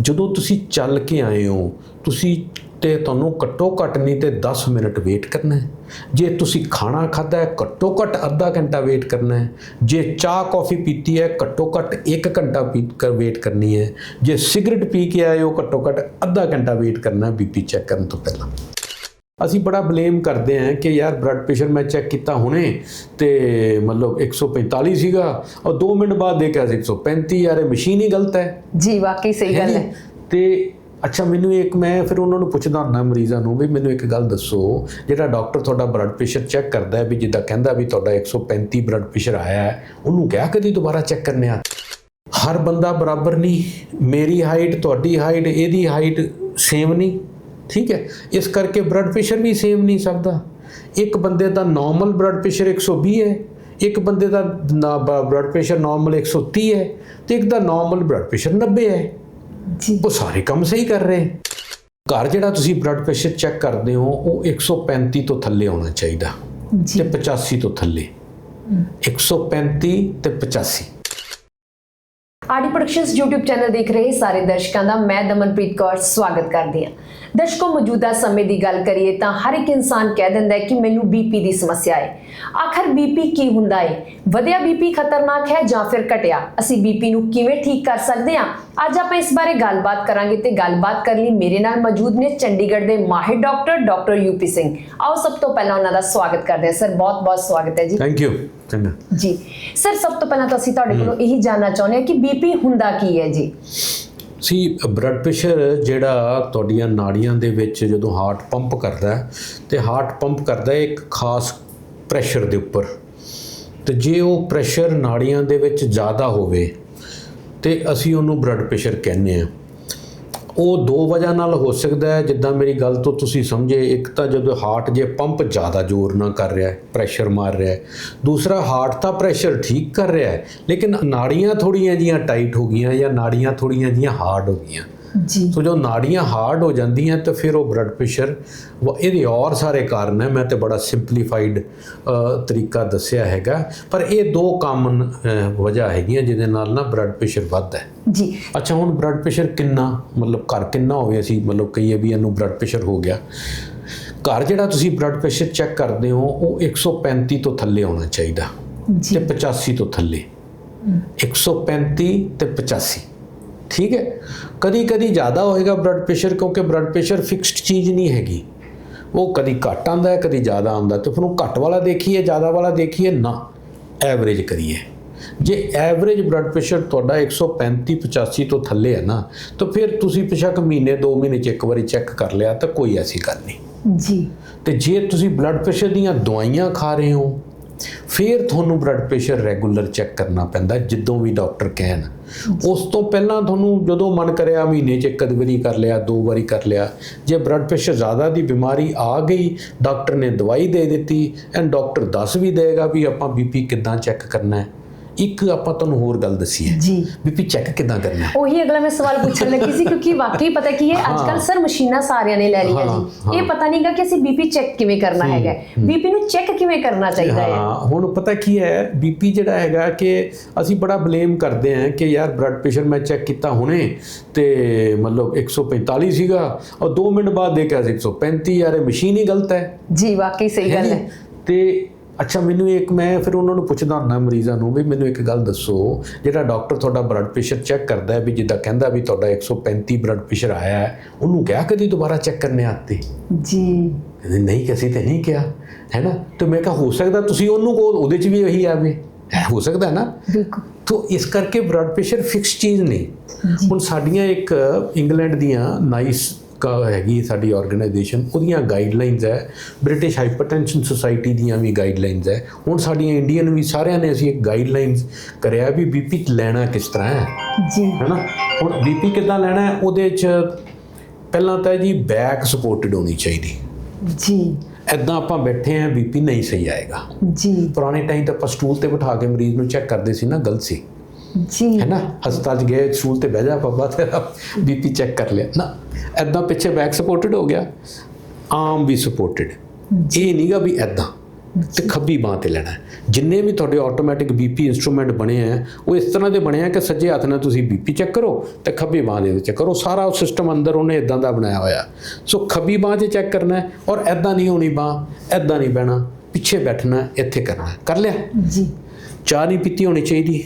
ਜਦੋਂ ਤੁਸੀਂ ਚੱਲ ਕੇ ਆਏ ਹੋ, ਤੁਸੀਂ ਤੇ ਤੁਹਾਨੂੰ ਘੱਟੋ ਘੱਟ ਨਹੀਂ ਤੇ 10 ਮਿੰਟ ਵੇਟ ਕਰਨਾ ਹੈ। ਜੇ ਤੁਸੀਂ ਖਾਣਾ ਖਾਧਾ ਹੈ, ਘੱਟੋ ਘੱਟ ਅੱਧਾ ਘੰਟਾ ਵੇਟ ਕਰਨਾ ਹੈ। ਜੇ ਚਾਹ ਕੌਫੀ ਪੀਤੀ ਹੈ, ਘੱਟੋ ਘੱਟ 1 ਘੰਟਾ ਪੀ ਕਰ ਵੇਟ ਕਰਨੀ ਹੈ। ਜੇ ਸਿਗਰਟ ਪੀ ਕੇ ਆਏ ਹੋ, ਘੱਟੋ ਘੱਟ ਅੱਧਾ ਘੰਟਾ ਵੇਟ ਕਰਨਾ ਹੈ ਬੀਪੀ ਚੈੱਕ ਕਰਨ ਤੋਂ ਪਹਿਲਾਂ। ਅਸੀਂ ਬੜਾ ਬਲੇਮ ਕਰਦੇ ਹਾਂ ਕਿ ਯਾਰ ਬਲੱਡ ਪ੍ਰੈਸ਼ਰ ਮੈਂ ਚੈੱਕ ਕੀਤਾ ਹੁਣੇ ਤੇ ਮਤਲਬ 145 ਸੀਗਾ ਔਰ 2 ਮਿੰਟ ਬਾਅਦ ਦੇਖਿਆ ਸੀ 135 ਯਾਰ ਇਹ ਮਸ਼ੀਨ ਹੀ ਗਲਤ ਹੈ। ਜੀ ਵਾਕਈ ਸਹੀ ਗੱਲ ਹੈ। ਤੇ ਅੱਛਾ ਮੈਨੂੰ ਇੱਕ ਮੈਂ ਫਿਰ ਉਹਨਾਂ ਨੂੰ ਪੁੱਛਦਾ ਹੁੰਦਾ ਮਰੀਜ਼ਾਂ ਨੂੰ ਵੀ ਮੈਨੂੰ ਇੱਕ ਗੱਲ ਦੱਸੋ ਜਿਹੜਾ ਡਾਕਟਰ ਤੁਹਾਡਾ ਬਲੱਡ ਪ੍ਰੈਸ਼ਰ ਚੈੱਕ ਕਰਦਾ ਹੈ ਵੀ ਜਿੱਦਾਂ ਕਹਿੰਦਾ ਵੀ ਤੁਹਾਡਾ 135 ਬਲੱਡ ਪ੍ਰੈਸ਼ਰ ਆਇਆ ਹੈ ਉਹਨੂੰ ਕਿਹਾ ਕਦੀ ਦੁਬਾਰਾ ਚੈੱਕ ਕਰਨੇ ਆ? ਹਰ ਬੰਦਾ ਬਰਾਬਰ ਨਹੀਂ। ਮੇਰੀ ਹਾਈਟ ਤੁਹਾਡੀ ਹਾਈਟ ਇਹਦੀ ਹਾਈਟ ਸੇਮ ਨਹੀਂ। ਠੀਕ ਹੈ? ਇਸ ਕਰਕੇ ਬਲੱਡ ਪ੍ਰੈਸ਼ਰ ਵੀ ਸੇਮ ਨਹੀਂ ਸਕਦਾ। ਇੱਕ ਬੰਦੇ ਦਾ ਨਾਰਮਲ ਬਲੱਡ ਪ੍ਰੈਸ਼ਰ 120 ਹੈ ਇੱਕ ਬੰਦੇ ਦਾ ਬਲੱਡ ਪ੍ਰੈਸ਼ਰ ਨਾਰਮਲ 130 ਹੈ ਤੇ ਇੱਕ ਦਾ ਨਾਰਮਲ ਬਲੱਡ ਪ੍ਰੈਸ਼ਰ 90 ਹੈ। ਜੀ। ਉਹ ਸਾਰੇ ਕੰਮ ਸਹੀ ਕਰ ਰਹੇ। ਘਰ ਜਿਹੜਾ ਤੁਸੀਂ ਬਲੱਡ ਪ੍ਰੈਸ਼ਰ ਚੈੱਕ ਕਰਦੇ ਹੋ ਉਹ 135 ਤੋਂ ਥੱਲੇ ਹੋਣਾ ਚਾਹੀਦਾ ਤੇ 85 ਤੋਂ ਥੱਲੇ। 135 ਤੇ 85 ਆਡੀ ਪ੍ਰੋਡਕਸ਼ਨਸ YouTube ਚੈਨਲ ਦੇਖ ਰਹੇ ਸਾਰੇ ਦਰਸ਼ਕਾਂ ਦਾ ਮੈਂ ਦਮਨਪ੍ਰੀਤ ਕੌਰ ਸਵਾਗਤ ਕਰਦੀ ਹਾਂ। ਦਰਸ਼ਕੋ ਮੌਜੂਦਾ ਸਮੇਂ ਦੀ ਗੱਲ ਕਰੀਏ ਤਾਂ ਹਰ ਇੱਕ ਇਨਸਾਨ ਕਹਿ ਦਿੰਦਾ ਹੈ ਕਿ ਮੈਨੂੰ ਬੀਪੀ ਦੀ ਸਮੱਸਿਆ ਹੈ। ਆਖਰ ਬੀਪੀ ਕੀ ਹੁੰਦਾ ਹੈ? ਵਧਿਆ ਬੀਪੀ ਖਤਰਨਾਕ ਹੈ ਜਾਂ ਫਿਰ ਘਟਿਆ? ਅਸੀਂ ਬੀਪੀ ਨੂੰ ਕਿਵੇਂ ਠੀਕ ਕਰ ਸਕਦੇ ਹਾਂ? ਅੱਜ ਆਪਾਂ ਇਸ ਬਾਰੇ ਗੱਲਬਾਤ ਕਰਾਂਗੇ ਤੇ ਗੱਲਬਾਤ ਕਰਨ ਲਈ ਮੇਰੇ ਨਾਲ ਮੌਜੂਦ ਨੇ ਚੰਡੀਗੜ੍ਹ ਦੇ ਮਾਹਿਰ ਡਾਕਟਰ ਡਾਕਟਰ ਯੂਪੀ ਸਿੰਘ। ਆਓ ਸਭ ਤੋਂ ਪਹਿਲਾਂ ਉਹਨਾਂ ਦਾ ਸਵਾਗਤ ਕਰਦੇ ਹਾਂ। ਸਰ ਬਹੁਤ ਬਹੁਤ ਸਵਾਗਤ ਹੈ ਜੀ। ਥੈਂਕ ਯੂ ਚੰਗਾ। ਜੀ। ਸਰ ਸਭ ਤੋਂ ਪਹਿਲਾਂ ਤਾਂ ਅਸੀਂ ਤੁਹਾਡੇ ਕੋਲੋਂ ਇਹੀ ਜਾਨਣਾ ਚਾਹੁੰਦੇ ਹਾਂ ਕਿ ਬੀਪੀ ਹੁੰਦਾ ਕੀ ਹੈ ਜੀ? ਸੀ ਬਲੱਡ ਪ੍ਰੈਸ਼ਰ ਜਿਹੜਾ ਤੁਹਾਡੀਆਂ ਨਾੜੀਆਂ ਦੇ ਵਿੱਚ ਜਦੋਂ ਹਾਰਟ ਪੰਪ ਕਰਦਾ ਹੈ, ਤੇ ਹਾਰਟ ਪੰਪ ਕਰਦਾ ਹੈ ਇੱਕ ਖਾਸ ਪ੍ਰੈਸ਼ਰ ਦੇ ਉੱਪਰ। ਤੇ ਜੇ ਉਹ ਪ੍ਰੈਸ਼ਰ ਨਾੜੀਆਂ ਦੇ ਵਿੱਚ ਜ਼ਿਆਦਾ ਹੋਵੇ, ਤੇ ਅਸੀਂ ਉਹਨੂੰ ਬਲੱਡ ਪ੍ਰੈਸ਼ਰ ਕਹਿੰਦੇ ਆ ਉਹ ਦੋ ਵਜ੍ਹਾ ਨਾਲ ਹੋ ਸਕਦਾ ਹੈ। ਜਿੱਦਾਂ ਮੇਰੀ ਗੱਲ ਤੋਂ ਤੁਸੀਂ ਸਮਝੇ, ਇੱਕ ਤਾਂ ਜਦੋਂ ਹਾਰਟ ਜੇ ਪੰਪ ਜ਼ਿਆਦਾ ਜ਼ੋਰ ਨਾ ਕਰ ਰਿਹਾ ਹੈ ਪ੍ਰੈਸ਼ਰ ਮਾਰ ਰਿਹਾ ਹੈ, ਦੂਸਰਾ ਹਾਰਟ ਤਾਂ ਪ੍ਰੈਸ਼ਰ ਠੀਕ ਕਰ ਰਿਹਾ ਹੈ, ਲੇਕਿਨ ਨਾੜੀਆਂ ਥੋੜੀਆਂ ਜੀਆਂ ਟਾਈਟ ਹੋ ਗਈਆਂ ਜਾਂ ਨਾੜੀਆਂ ਥੋੜੀਆਂ ਜੀਆਂ ਹਾਰਡ ਹੋ ਗਈਆਂ। ਜੀ। ਸੋ ਜੋ ਨਾੜੀਆਂ ਹਾਰਡ ਹੋ ਜਾਂਦੀਆਂ ਤਾਂ ਫਿਰ ਉਹ ਬਲੱਡ ਪ੍ਰੈਸ਼ਰ ਇਹਦੇ ਔਰ ਸਾਰੇ ਕਾਰਨ ਹੈ। ਮੈਂ ਤੇ ਬੜਾ ਸਿੰਪਲੀਫਾਈਡ ਤਰੀਕਾ ਦੱਸਿਆ ਹੈਗਾ। ਪਰ ਇਹ ਦੋ ਕਾਮਨ ਵਜ੍ਹਾ ਹੈਗੀਆਂ ਜਿਹਦੇ ਨਾਲ ਨਾ ਬਲੱਡ ਪ੍ਰੈਸ਼ਰ ਵੱਧਦਾ ਹੈ। ਜੀ। ਅੱਛਾ ਹੁਣ ਬਲੱਡ ਪ੍ਰੈਸ਼ਰ ਕਿੰਨਾ? ਮਤਲਬ ਘਰ ਕਿੰਨਾ ਹੋਵੇ ਅਸੀਂ ਮਤਲਬ ਕਹੀਏ ਵੀ ਇਹਨੂੰ ਬਲੱਡ ਪ੍ਰੈਸ਼ਰ ਹੋ ਗਿਆ। ਘਰ ਜਿਹੜਾ ਤੁਸੀਂ ਬਲੱਡ ਪ੍ਰੈਸ਼ਰ ਚੈੱਕ ਕਰਦੇ ਹੋ ਉਹ 135 ਤੋਂ ਥੱਲੇ ਹੋਣਾ ਚਾਹੀਦਾ ਜੀ। ਤੇ 85 ਤੋਂ ਥੱਲੇ। 135 ਤੇ 85 ਠੀਕ ਹੈ? ਕਦੀ ਕਦੀ ਜ਼ਿਆਦਾ ਹੋਏਗਾ ਬਲੱਡ ਪ੍ਰੈਸ਼ਰ ਕਿਉਂਕਿ ਬਲੱਡ ਪ੍ਰੈਸ਼ਰ ਫਿਕਸਡ ਚੀਜ਼ ਨਹੀਂ ਹੈਗੀ। ਉਹ ਕਦੀ ਘੱਟ ਆਉਂਦਾ ਹੈ ਕਦੀ ਜ਼ਿਆਦਾ ਆਉਂਦਾ ਤੇ ਫਿਰ ਉਹ ਘੱਟ ਵਾਲਾ ਦੇਖੀਏ ਜ਼ਿਆਦਾ ਵਾਲਾ ਦੇਖੀਏ ਨਾ। ਐਵਰੇਜ ਕਰੀਏ। ਜੇ ਐਵਰੇਜ ਬਲੱਡ ਪ੍ਰੈਸ਼ਰ ਤੁਹਾਡਾ 135 85 ਤੋਂ ਥੱਲੇ ਹੈ ਨਾ ਤਾਂ ਫਿਰ ਤੁਸੀਂ ਪਿਛਕ ਮਹੀਨੇ 2 ਮਹੀਨੇ ਚ ਇੱਕ ਵਾਰੀ ਚੈੱਕ ਕਰ ਲਿਆ ਤਾਂ ਕੋਈ ਐਸੀ ਗੱਲ ਨਹੀਂ। ਜੀ। ਤੇ ਜੇ ਤੁਸੀਂ ਬਲੱਡ ਪ੍ਰੈਸ਼ਰ ਦੀਆਂ ਦਵਾਈਆਂ ਖਾ ਰਹੇ ਹੋ ਫਿਰ ਤੁਹਾਨੂੰ ਬਲੱਡ ਪ੍ਰੈਸ਼ਰ ਰੈਗੂਲਰ ਚੈੱਕ ਕਰਨਾ ਪੈਂਦਾ, ਜਦੋਂ ਵੀ ਡਾਕਟਰ ਕਹਿਣ। ਉਸ ਤੋਂ ਪਹਿਲਾਂ ਤੁਹਾਨੂੰ ਜਦੋਂ ਮਨ ਕਰਿਆ ਮਹੀਨੇ 'ਚ ਇੱਕ ਵਾਰੀ ਕਰ ਲਿਆ, ਦੋ ਵਾਰੀ ਕਰ ਲਿਆ, ਜੇ ਬਲੱਡ ਪ੍ਰੈਸ਼ਰ ਜ਼ਿਆਦਾ ਦੀ ਬਿਮਾਰੀ ਆ ਗਈ ਡਾਕਟਰ ਨੇ ਦਵਾਈ ਦੇ ਦਿੱਤੀ ਐਂਡ ਡਾਕਟਰ ਦੱਸ ਵੀ ਦੇਗਾ ਵੀ ਆਪਾਂ ਬੀਪੀ ਕਿੱਦਾਂ ਚੈੱਕ ਕਰਨਾ ਹੈ। ਇੱਕ ਆਪਾਂ ਤੁਹਾਨੂੰ ਹੋਰ ਗੱਲ ਦੱਸੀ ਹੈ। ਜੀ। ਬੀਪੀ ਚੈੱਕ ਕਿੱਦਾਂ ਕਰਨਾ? ਹੈ ਉਹੀ ਅਗਲਾ ਮੈਂ ਸਵਾਲ ਪੁੱਛਣ ਲੱਗੀ ਸੀ ਕਿਉਂਕਿ ਵਾਕਈ ਪਤਾ ਕੀ ਹੈ ਅੱਜ ਕੱਲ ਸਰ ਮਸ਼ੀਨਾਂ ਸਾਰਿਆਂ ਨੇ ਲੈ ਲਈਆਂ ਜੀ। ਇਹ ਪਤਾ ਨਹੀਂਗਾ ਕਿ ਅਸੀਂ ਬੀਪੀ ਚੈੱਕ ਕਿਵੇਂ ਕਰਨਾ ਹੈਗਾ। ਬੀਪੀ ਨੂੰ ਚੈੱਕ ਕਿਵੇਂ ਕਰਨਾ ਚਾਹੀਦਾ ਹੈ? ਹਾਂ ਹੁਣ ਪਤਾ ਕੀ ਹੈ ਬੀਪੀ ਜਿਹੜਾ ਹੈਗਾ ਕਿ ਅਸੀਂ ਬੜਾ ਬਲੇਮ ਕਰਦੇ ਹਾਂ ਕਿ ਯਾਰ ਬਲੱਡ ਪ੍ਰੈਸ਼ਰ ਮੈਂ ਚੈੱਕ ਕੀਤਾ ਹੁਣੇ ਤੇ ਮਤਲਬ 145 ਸੀਗਾ ਔਰ 2 ਮਿੰਟ ਬਾਅਦ ਦੇਖਿਆ ਸੀ 135 ਯਾਰ ਇਹ ਮਸ਼ੀਨ ਹੀ ਗਲਤ ਹੈ। ਜੀ ਵਾਕਈ ਸਹੀ ਗੱਲ ਹੈ। ਤੇ ਅੱਛਾ ਮੈਨੂੰ ਇੱਕ ਮੈਂ ਫਿਰ ਉਹਨਾਂ ਨੂੰ ਪੁੱਛਦਾ ਹੁੰਦਾ ਮਰੀਜ਼ਾਂ ਨੂੰ ਵੀ ਮੈਨੂੰ ਇੱਕ ਗੱਲ ਦੱਸੋ ਜਿਹੜਾ ਡਾਕਟਰ ਤੁਹਾਡਾ ਬਲੱਡ ਪ੍ਰੈਸ਼ਰ ਚੈੱਕ ਕਰਦਾ ਹੈ ਵੀ ਜਿੱਦਾਂ ਕਹਿੰਦਾ ਵੀ ਤੁਹਾਡਾ 135 ਬਲੱਡ ਪ੍ਰੈਸ਼ਰ ਆਇਆ ਹੈ ਉਹਨੂੰ ਕਿਹਾ ਕਦੀ ਦੁਬਾਰਾ ਚੈੱਕ ਕਰਨੇ ਆਤੇ ਜੀ। ਕਹਿੰਦੇ ਨਹੀਂ ਕਿਸੇ ਤੇ ਨਹੀਂ ਕਿਹਾ ਹੈ ਨਾ? ਤੇ ਮੈਂ ਕਿਹਾ ਹੋ ਸਕਦਾ ਤੁਸੀਂ ਉਹਨੂੰ ਕੋ ਉਹਦੇ ਚ ਵੀ ਇਹੀ ਆਵੇ। ਹੈ ਹੋ ਸਕਦਾ ਨਾ? ਬਿਲਕੁਲ। ਤੋ ਇਸ ਕਰਕੇ ਬਲੱਡ ਪ੍ਰੈਸ਼ਰ ਫਿਕਸ ਚੀਜ਼ ਨਹੀਂ ਹੁਣ ਸਾਡੀਆਂ ਇੱਕ ਇੰਗਲੈਂਡ ਦੀਆਂ ਨਾਈਸ ਹੈਗੀ ਸਾਡੀ ਆਰਗੇਨਾਈਜੇਸ਼ਨ ਉਹਦੀਆਂ ਗਾਈਡਲਾਈਨਸ ਹੈ। ਬ੍ਰਿਟਿਸ਼ ਹਾਈਪਰਟੈਂਸ਼ਨ ਸੁਸਾਇਟੀ ਦੀਆਂ ਵੀ ਗਾਈਡਲਾਈਨਸ ਹੈ। ਹੁਣ ਸਾਡੀਆਂ ਇੰਡੀਅਨ ਵੀ ਸਾਰਿਆਂ ਨੇ ਅਸੀਂ ਇੱਕ ਗਾਈਡਲਾਈਨਸ ਕਰਿਆ ਵੀ ਬੀਪੀ ਲੈਣਾ ਕਿਸ ਤਰ੍ਹਾਂ ਹੈ। ਜੀ। ਹੈਨਾ ਹੁਣ ਬੀਪੀ ਕਿੱਦਾਂ ਲੈਣਾ ਹੈ ਉਹਦੇ ਚ ਪਹਿਲਾਂ ਤਾਂ ਜੀ ਬੈਕ ਸਪੋਰਟਡ ਹੋਣੀ ਚਾਹੀਦੀ। ਜੀ। ਐਦਾਂ ਆਪਾਂ ਬੈਠੇ ਆਂ ਬੀਪੀ ਨਹੀਂ ਸਹੀ ਆਏਗਾ। ਜੀ। ਪੁਰਾਣੇ ਟਾਈਮ ਤੇ ਆਪਾਂ ਸਟੂਲ ਤੇ ਬਿਠਾ ਕੇ ਮਰੀਜ਼ ਨੂੰ ਚੈੱਕ ਕਰਦੇ ਸੀ ਨਾ ਗਲਤ ਸੀ। ਜੀ। ਹੈ ਨਾ? ਹਸਪਤਾਲ 'ਚ ਗਏ ਸਟੂਲ ਤੇ ਬਹਿ ਜਾ ਪਾਪਾ ਤੇਰਾ ਬੀਪੀ ਚੈੱਕ ਕਰ ਲਿਆ। ਨਾ ਐਦਾਂ ਪਿੱਛੇ ਬੈਕ ਸਪੋਰਟਡ ਹੋ ਗਿਆ। ਆਮ ਵੀ ਸਪੋਰਟਡ ਇਹ ਨਹੀਂਗਾ ਵੀ ਐਦਾਂ ਤੇ ਖੱਬੀ ਬਾਹ ਤੇ ਲੈਣਾ। ਜਿੰਨੇ ਵੀ ਤੁਹਾਡੇ ਆਟੋਮੈਟਿਕ ਬੀਪੀ ਇਨਸਟਰੂਮੈਂਟ ਬਣੇ ਆ ਉਹ ਇਸ ਤਰ੍ਹਾਂ ਦੇ ਬਣੇ ਆ ਕਿ ਸੱਜੇ ਹੱਥ ਨਾਲ ਤੁਸੀਂ ਬੀਪੀ ਚੈੱਕ ਕਰੋ ਤੇ ਖੱਬੀ ਬਾਹ ਦੇ ਵਿੱਚ ਕਰੋ। ਸਾਰਾ ਉਹ ਸਿਸਟਮ ਅੰਦਰ ਉਹਨੇ ਇਦਾਂ ਦਾ ਬਣਾਇਆ ਹੋਇਆ। ਸੋ ਖੱਬੀ ਬਾਹ 'ਚ ਚੈੱਕ ਕਰਨਾ ਹੈ ਔਰ ਐਦਾਂ ਨਹੀਂ ਹੋਣੀ ਬਾਹ ਐਦਾਂ ਨਹੀਂ ਬਹਿਣਾ। ਪਿੱਛੇ ਬੈਠਣਾ ਇੱਥੇ ਕਰਨਾ। ਕਰ ਲਿਆ? ਜੀ। ਚਾਹ ਨਹੀਂ ਪੀਤੀ ਹੋਣੀ ਚਾਹੀਦੀ।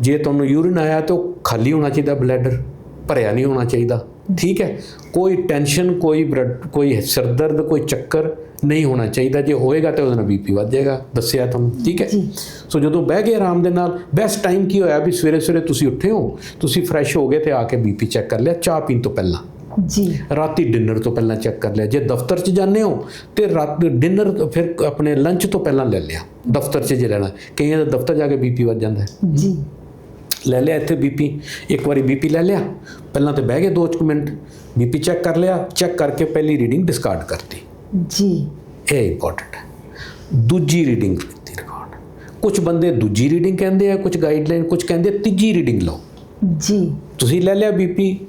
ਜੇ ਤੁਹਾਨੂੰ ਯੂਰਿਨ ਆਇਆ ਤਾਂ ਖਾਲੀ ਹੋਣਾ ਚਾਹੀਦਾ ਬਲੈਡਰ ਭਰਿਆ ਨਹੀਂ ਹੋਣਾ ਚਾਹੀਦਾ। ਠੀਕ ਹੈ? ਕੋਈ ਟੈਨਸ਼ਨ ਕੋਈ ਕੋਈ ਸਿਰ ਦਰਦ ਕੋਈ ਚੱਕਰ ਨਹੀਂ ਹੋਣਾ ਚਾਹੀਦਾ। ਜੇ ਹੋਏਗਾ ਤਾਂ ਉਹਦੇ ਬੀਪੀ ਵੱਧ ਜਾਏਗਾ ਦੱਸਿਆ ਤੁਹਾਨੂੰ। ਠੀਕ ਹੈ। ਸੋ ਜਦੋਂ ਬਹਿ ਗਏ ਆਰਾਮ ਦੇ ਨਾਲ ਬੈਸਟ ਟਾਈਮ ਕੀ ਹੋਇਆ ਵੀ ਸਵੇਰੇ ਸਵੇਰੇ ਤੁਸੀਂ ਉੱਠੇ ਹੋ ਤੁਸੀਂ ਫਰੈਸ਼ ਹੋ ਗਏ ਤੇ ਆ ਕੇ ਬੀਪੀ ਚੈੱਕ ਕਰ ਲਿਆ ਚਾਹ ਪੀਣ ਤੋਂ ਪਹਿਲਾਂ। ਜੀ। ਰਾਤੀ ਡਿਨਰ ਤੋਂ ਪਹਿਲਾਂ ਚੈੱਕ ਕਰ ਲਿਆ। ਜੇ ਦਫ਼ਤਰ 'ਚ ਜਾਂਦੇ ਹੋ ਤੇ ਰਾਤ ਡਿਨਰ ਫਿਰ ਆਪਣੇ ਲੰਚ ਤੋਂ ਪਹਿਲਾਂ ਲੈ ਲਿਆ। ਦਫ਼ਤਰ 'ਚ ਜੇ ਲੈਣਾ ਕਈਆਂ ਦਾ ਦਫ਼ਤਰ ਜਾ ਕੇ ਬੀਪੀ ਵੱਧ ਜਾਂਦਾ ਹੈ। ਜੀ। ਲੈ ਲਿਆ ਇੱਥੇ ਬੀਪੀ। ਇੱਕ ਵਾਰੀ ਬੀਪੀ ਲੈ ਲਿਆ। ਪਹਿਲਾਂ ਤੇ ਬਹਿ ਗਏ 2 ਮਿੰਟ। ਬੀਪੀ ਚੈੱਕ ਕਰ ਲਿਆ। ਚੈੱਕ ਕਰਕੇ ਪਹਿਲੀ ਰੀਡਿੰਗ ਡਿਸਕਾਰਡ ਕਰਤੀ। ਜੀ। ਇਹ ਇੰਪੋਰਟੈਂਟ ਹੈ। ਦੂਜੀ ਰੀਡਿੰਗ ਕੀਤੀ ਰਿਕਾਰਡ ਕੁਝ ਬੰਦੇ ਦੂਜੀ ਰੀਡਿੰਗ ਕਹਿੰਦੇ ਆ ਕੁਝ ਗਾਈਡਲਾਈਨ ਕੁਝ ਕਹਿੰਦੇ ਤੀਜੀ ਰੀਡਿੰਗ ਲਓ। ਜੀ। ਤੁਸੀਂ ਲੈ ਲਿਆ ਬੀਪੀ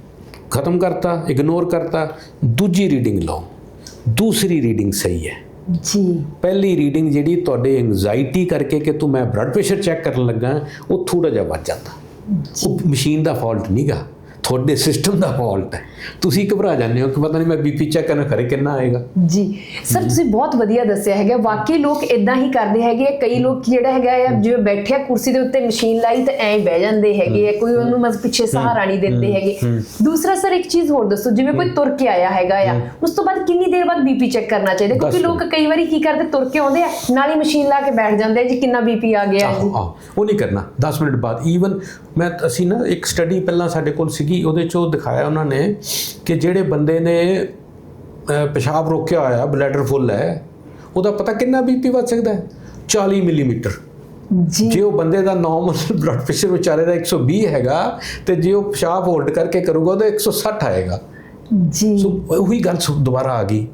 ਖਤਮ ਕਰਤਾ ਇਗਨੋਰ ਕਰਤਾ ਦੂਜੀ ਰੀਡਿੰਗ ਲਓ। ਦੂਸਰੀ ਰੀਡਿੰਗ ਸਹੀ ਹੈ। ਜੀ। ਪਹਿਲੀ ਰੀਡਿੰਗ ਜਿਹੜੀ ਤੁਹਾਡੇ ਐਂਗਜ਼ਾਇਟੀ ਕਰਕੇ ਕਿ ਤੂੰ ਮੈਂ ਬਲੱਡ ਪ੍ਰੈਸ਼ਰ ਚੈੱਕ ਕਰਨ ਲੱਗਾ ਉਹ ਥੋੜਾ ਜਿਹਾ ਵੱਧ ਜਾਂਦਾ। ਮਸ਼ੀਨ ਦਾ ਫਾਲਟ ਨਹੀਂਗਾ ਤੁਹਾਡੇ ਸਿਸਟਮ ਦਾ ਫਾਲਟ ਹੈ। ਤੁਸੀਂ ਘਬਰਾ ਜਾਂਦੇ ਹੋ ਕਿ ਪਤਾ ਨਹੀਂ ਮੈਂ ਬੀਪੀ ਚੈੱਕ ਕਰਨ ਖਰੇ ਕਿੰਨਾ ਆਏਗਾ। ਜੀ ਸਰ ਤੁਸੀਂ ਬਹੁਤ ਵਧੀਆ ਦੱਸਿਆ ਹੈਗਾ। ਵਾਕਈ ਲੋਕ ਇਦਾਂ ਹੀ ਕਰਦੇ ਹੈਗੇ। ਕਈ ਲੋਕ ਜਿਹੜਾ ਹੈਗਾ ਆ ਜਿਵੇਂ ਬੈਠਿਆ ਕੁਰਸੀ ਦੇ ਉੱਤੇ ਮਸ਼ੀਨ ਲਾਈ ਤੇ ਐਂ ਬਹਿ ਜਾਂਦੇ ਹੈਗੇ ਆ। ਕੋਈ ਉਹਨੂੰ ਮਸ ਪਿੱਛੇ ਸਹਾਰਾ ਨਹੀਂ ਦਿੰਦੇ ਹੈਗੇ। ਦੂਸਰਾ ਸਰ ਇੱਕ ਚੀਜ਼ ਹੋਰ ਦੱਸੋ। ਜਿਵੇਂ ਕੋਈ ਤੁਰ ਕੇ ਆਇਆ ਹੈਗਾ ਆ ਉਸ ਤੋਂ ਬਾਅਦ ਕਿੰਨੀ ਦੇਰ ਬਾਅਦ ਬੀਪੀ ਚੈੱਕ ਕਰਨਾ ਚਾਹੀਦਾ? ਕਿਉਂਕਿ। ਲੋਕ ਕਈ ਵਾਰੀ ਕੀ ਕਰਦੇ? ਤੁਰ ਕੇ ਆਉਂਦੇ ਆ ਨਾਲ ਹੀ ਮਸ਼ੀਨ ਲਾ ਕੇ ਬੈਠ ਜਾਂਦੇ ਆ ਜੀ ਕਿੰਨਾ ਬੀਪੀ ਆ ਗਿਆ ਜੀ। ਉਹ ਨਹੀਂ ਕਰਨਾ। 10 ਮਿੰਟ ਬਾਅਦ। ਈਵਨ ਮੈਂ ਅਸੀਂ ਨਾ ਇੱਕ ਸਟੱਡੀ ਪਹਿਲਾਂ ਸਾਡੇ ਕੋਲ ਸੀਗੀ। ਉਹਦੇ ਚ ਉਹ ਦਿਖਾਇਆ ਉਹਨਾਂ ਨੇ ਕਿ ਜਿਹੜੇ ਬੰਦੇ ਨੇ ਪਿਸ਼ਾਬ ਰੋਕਿਆ ਹੋਇਆ ਬਲੈਡਰ ਫੁੱਲ ਹੈ ਉਹਦਾ ਪਤਾ ਕਿੰਨਾ ਬੀਪੀ ਵੱਧ ਸਕਦਾ ਹੈ? 40 ਮਿਲੀਮੀਟਰ। ਜੀ। ਜੇ ਉਹ ਬੰਦੇ ਦਾ ਨਾਰਮਲ ਬਲੱਡ ਪ੍ਰੈਸ਼ਰ ਵਿਚਾਰੇ ਦਾ 120 ਹੈਗਾ ਤੇ ਜੇ ਉਹ ਪਿਸ਼ਾਬ ਹੋਲਡ ਕਰਕੇ ਕਰੂਗਾ ਉਹਦਾ 160 ਆਏਗਾ। ਜੀ। ਸੋ ਉਹੀ ਗੱਲ ਦੁਬਾਰਾ ਆ ਗਈ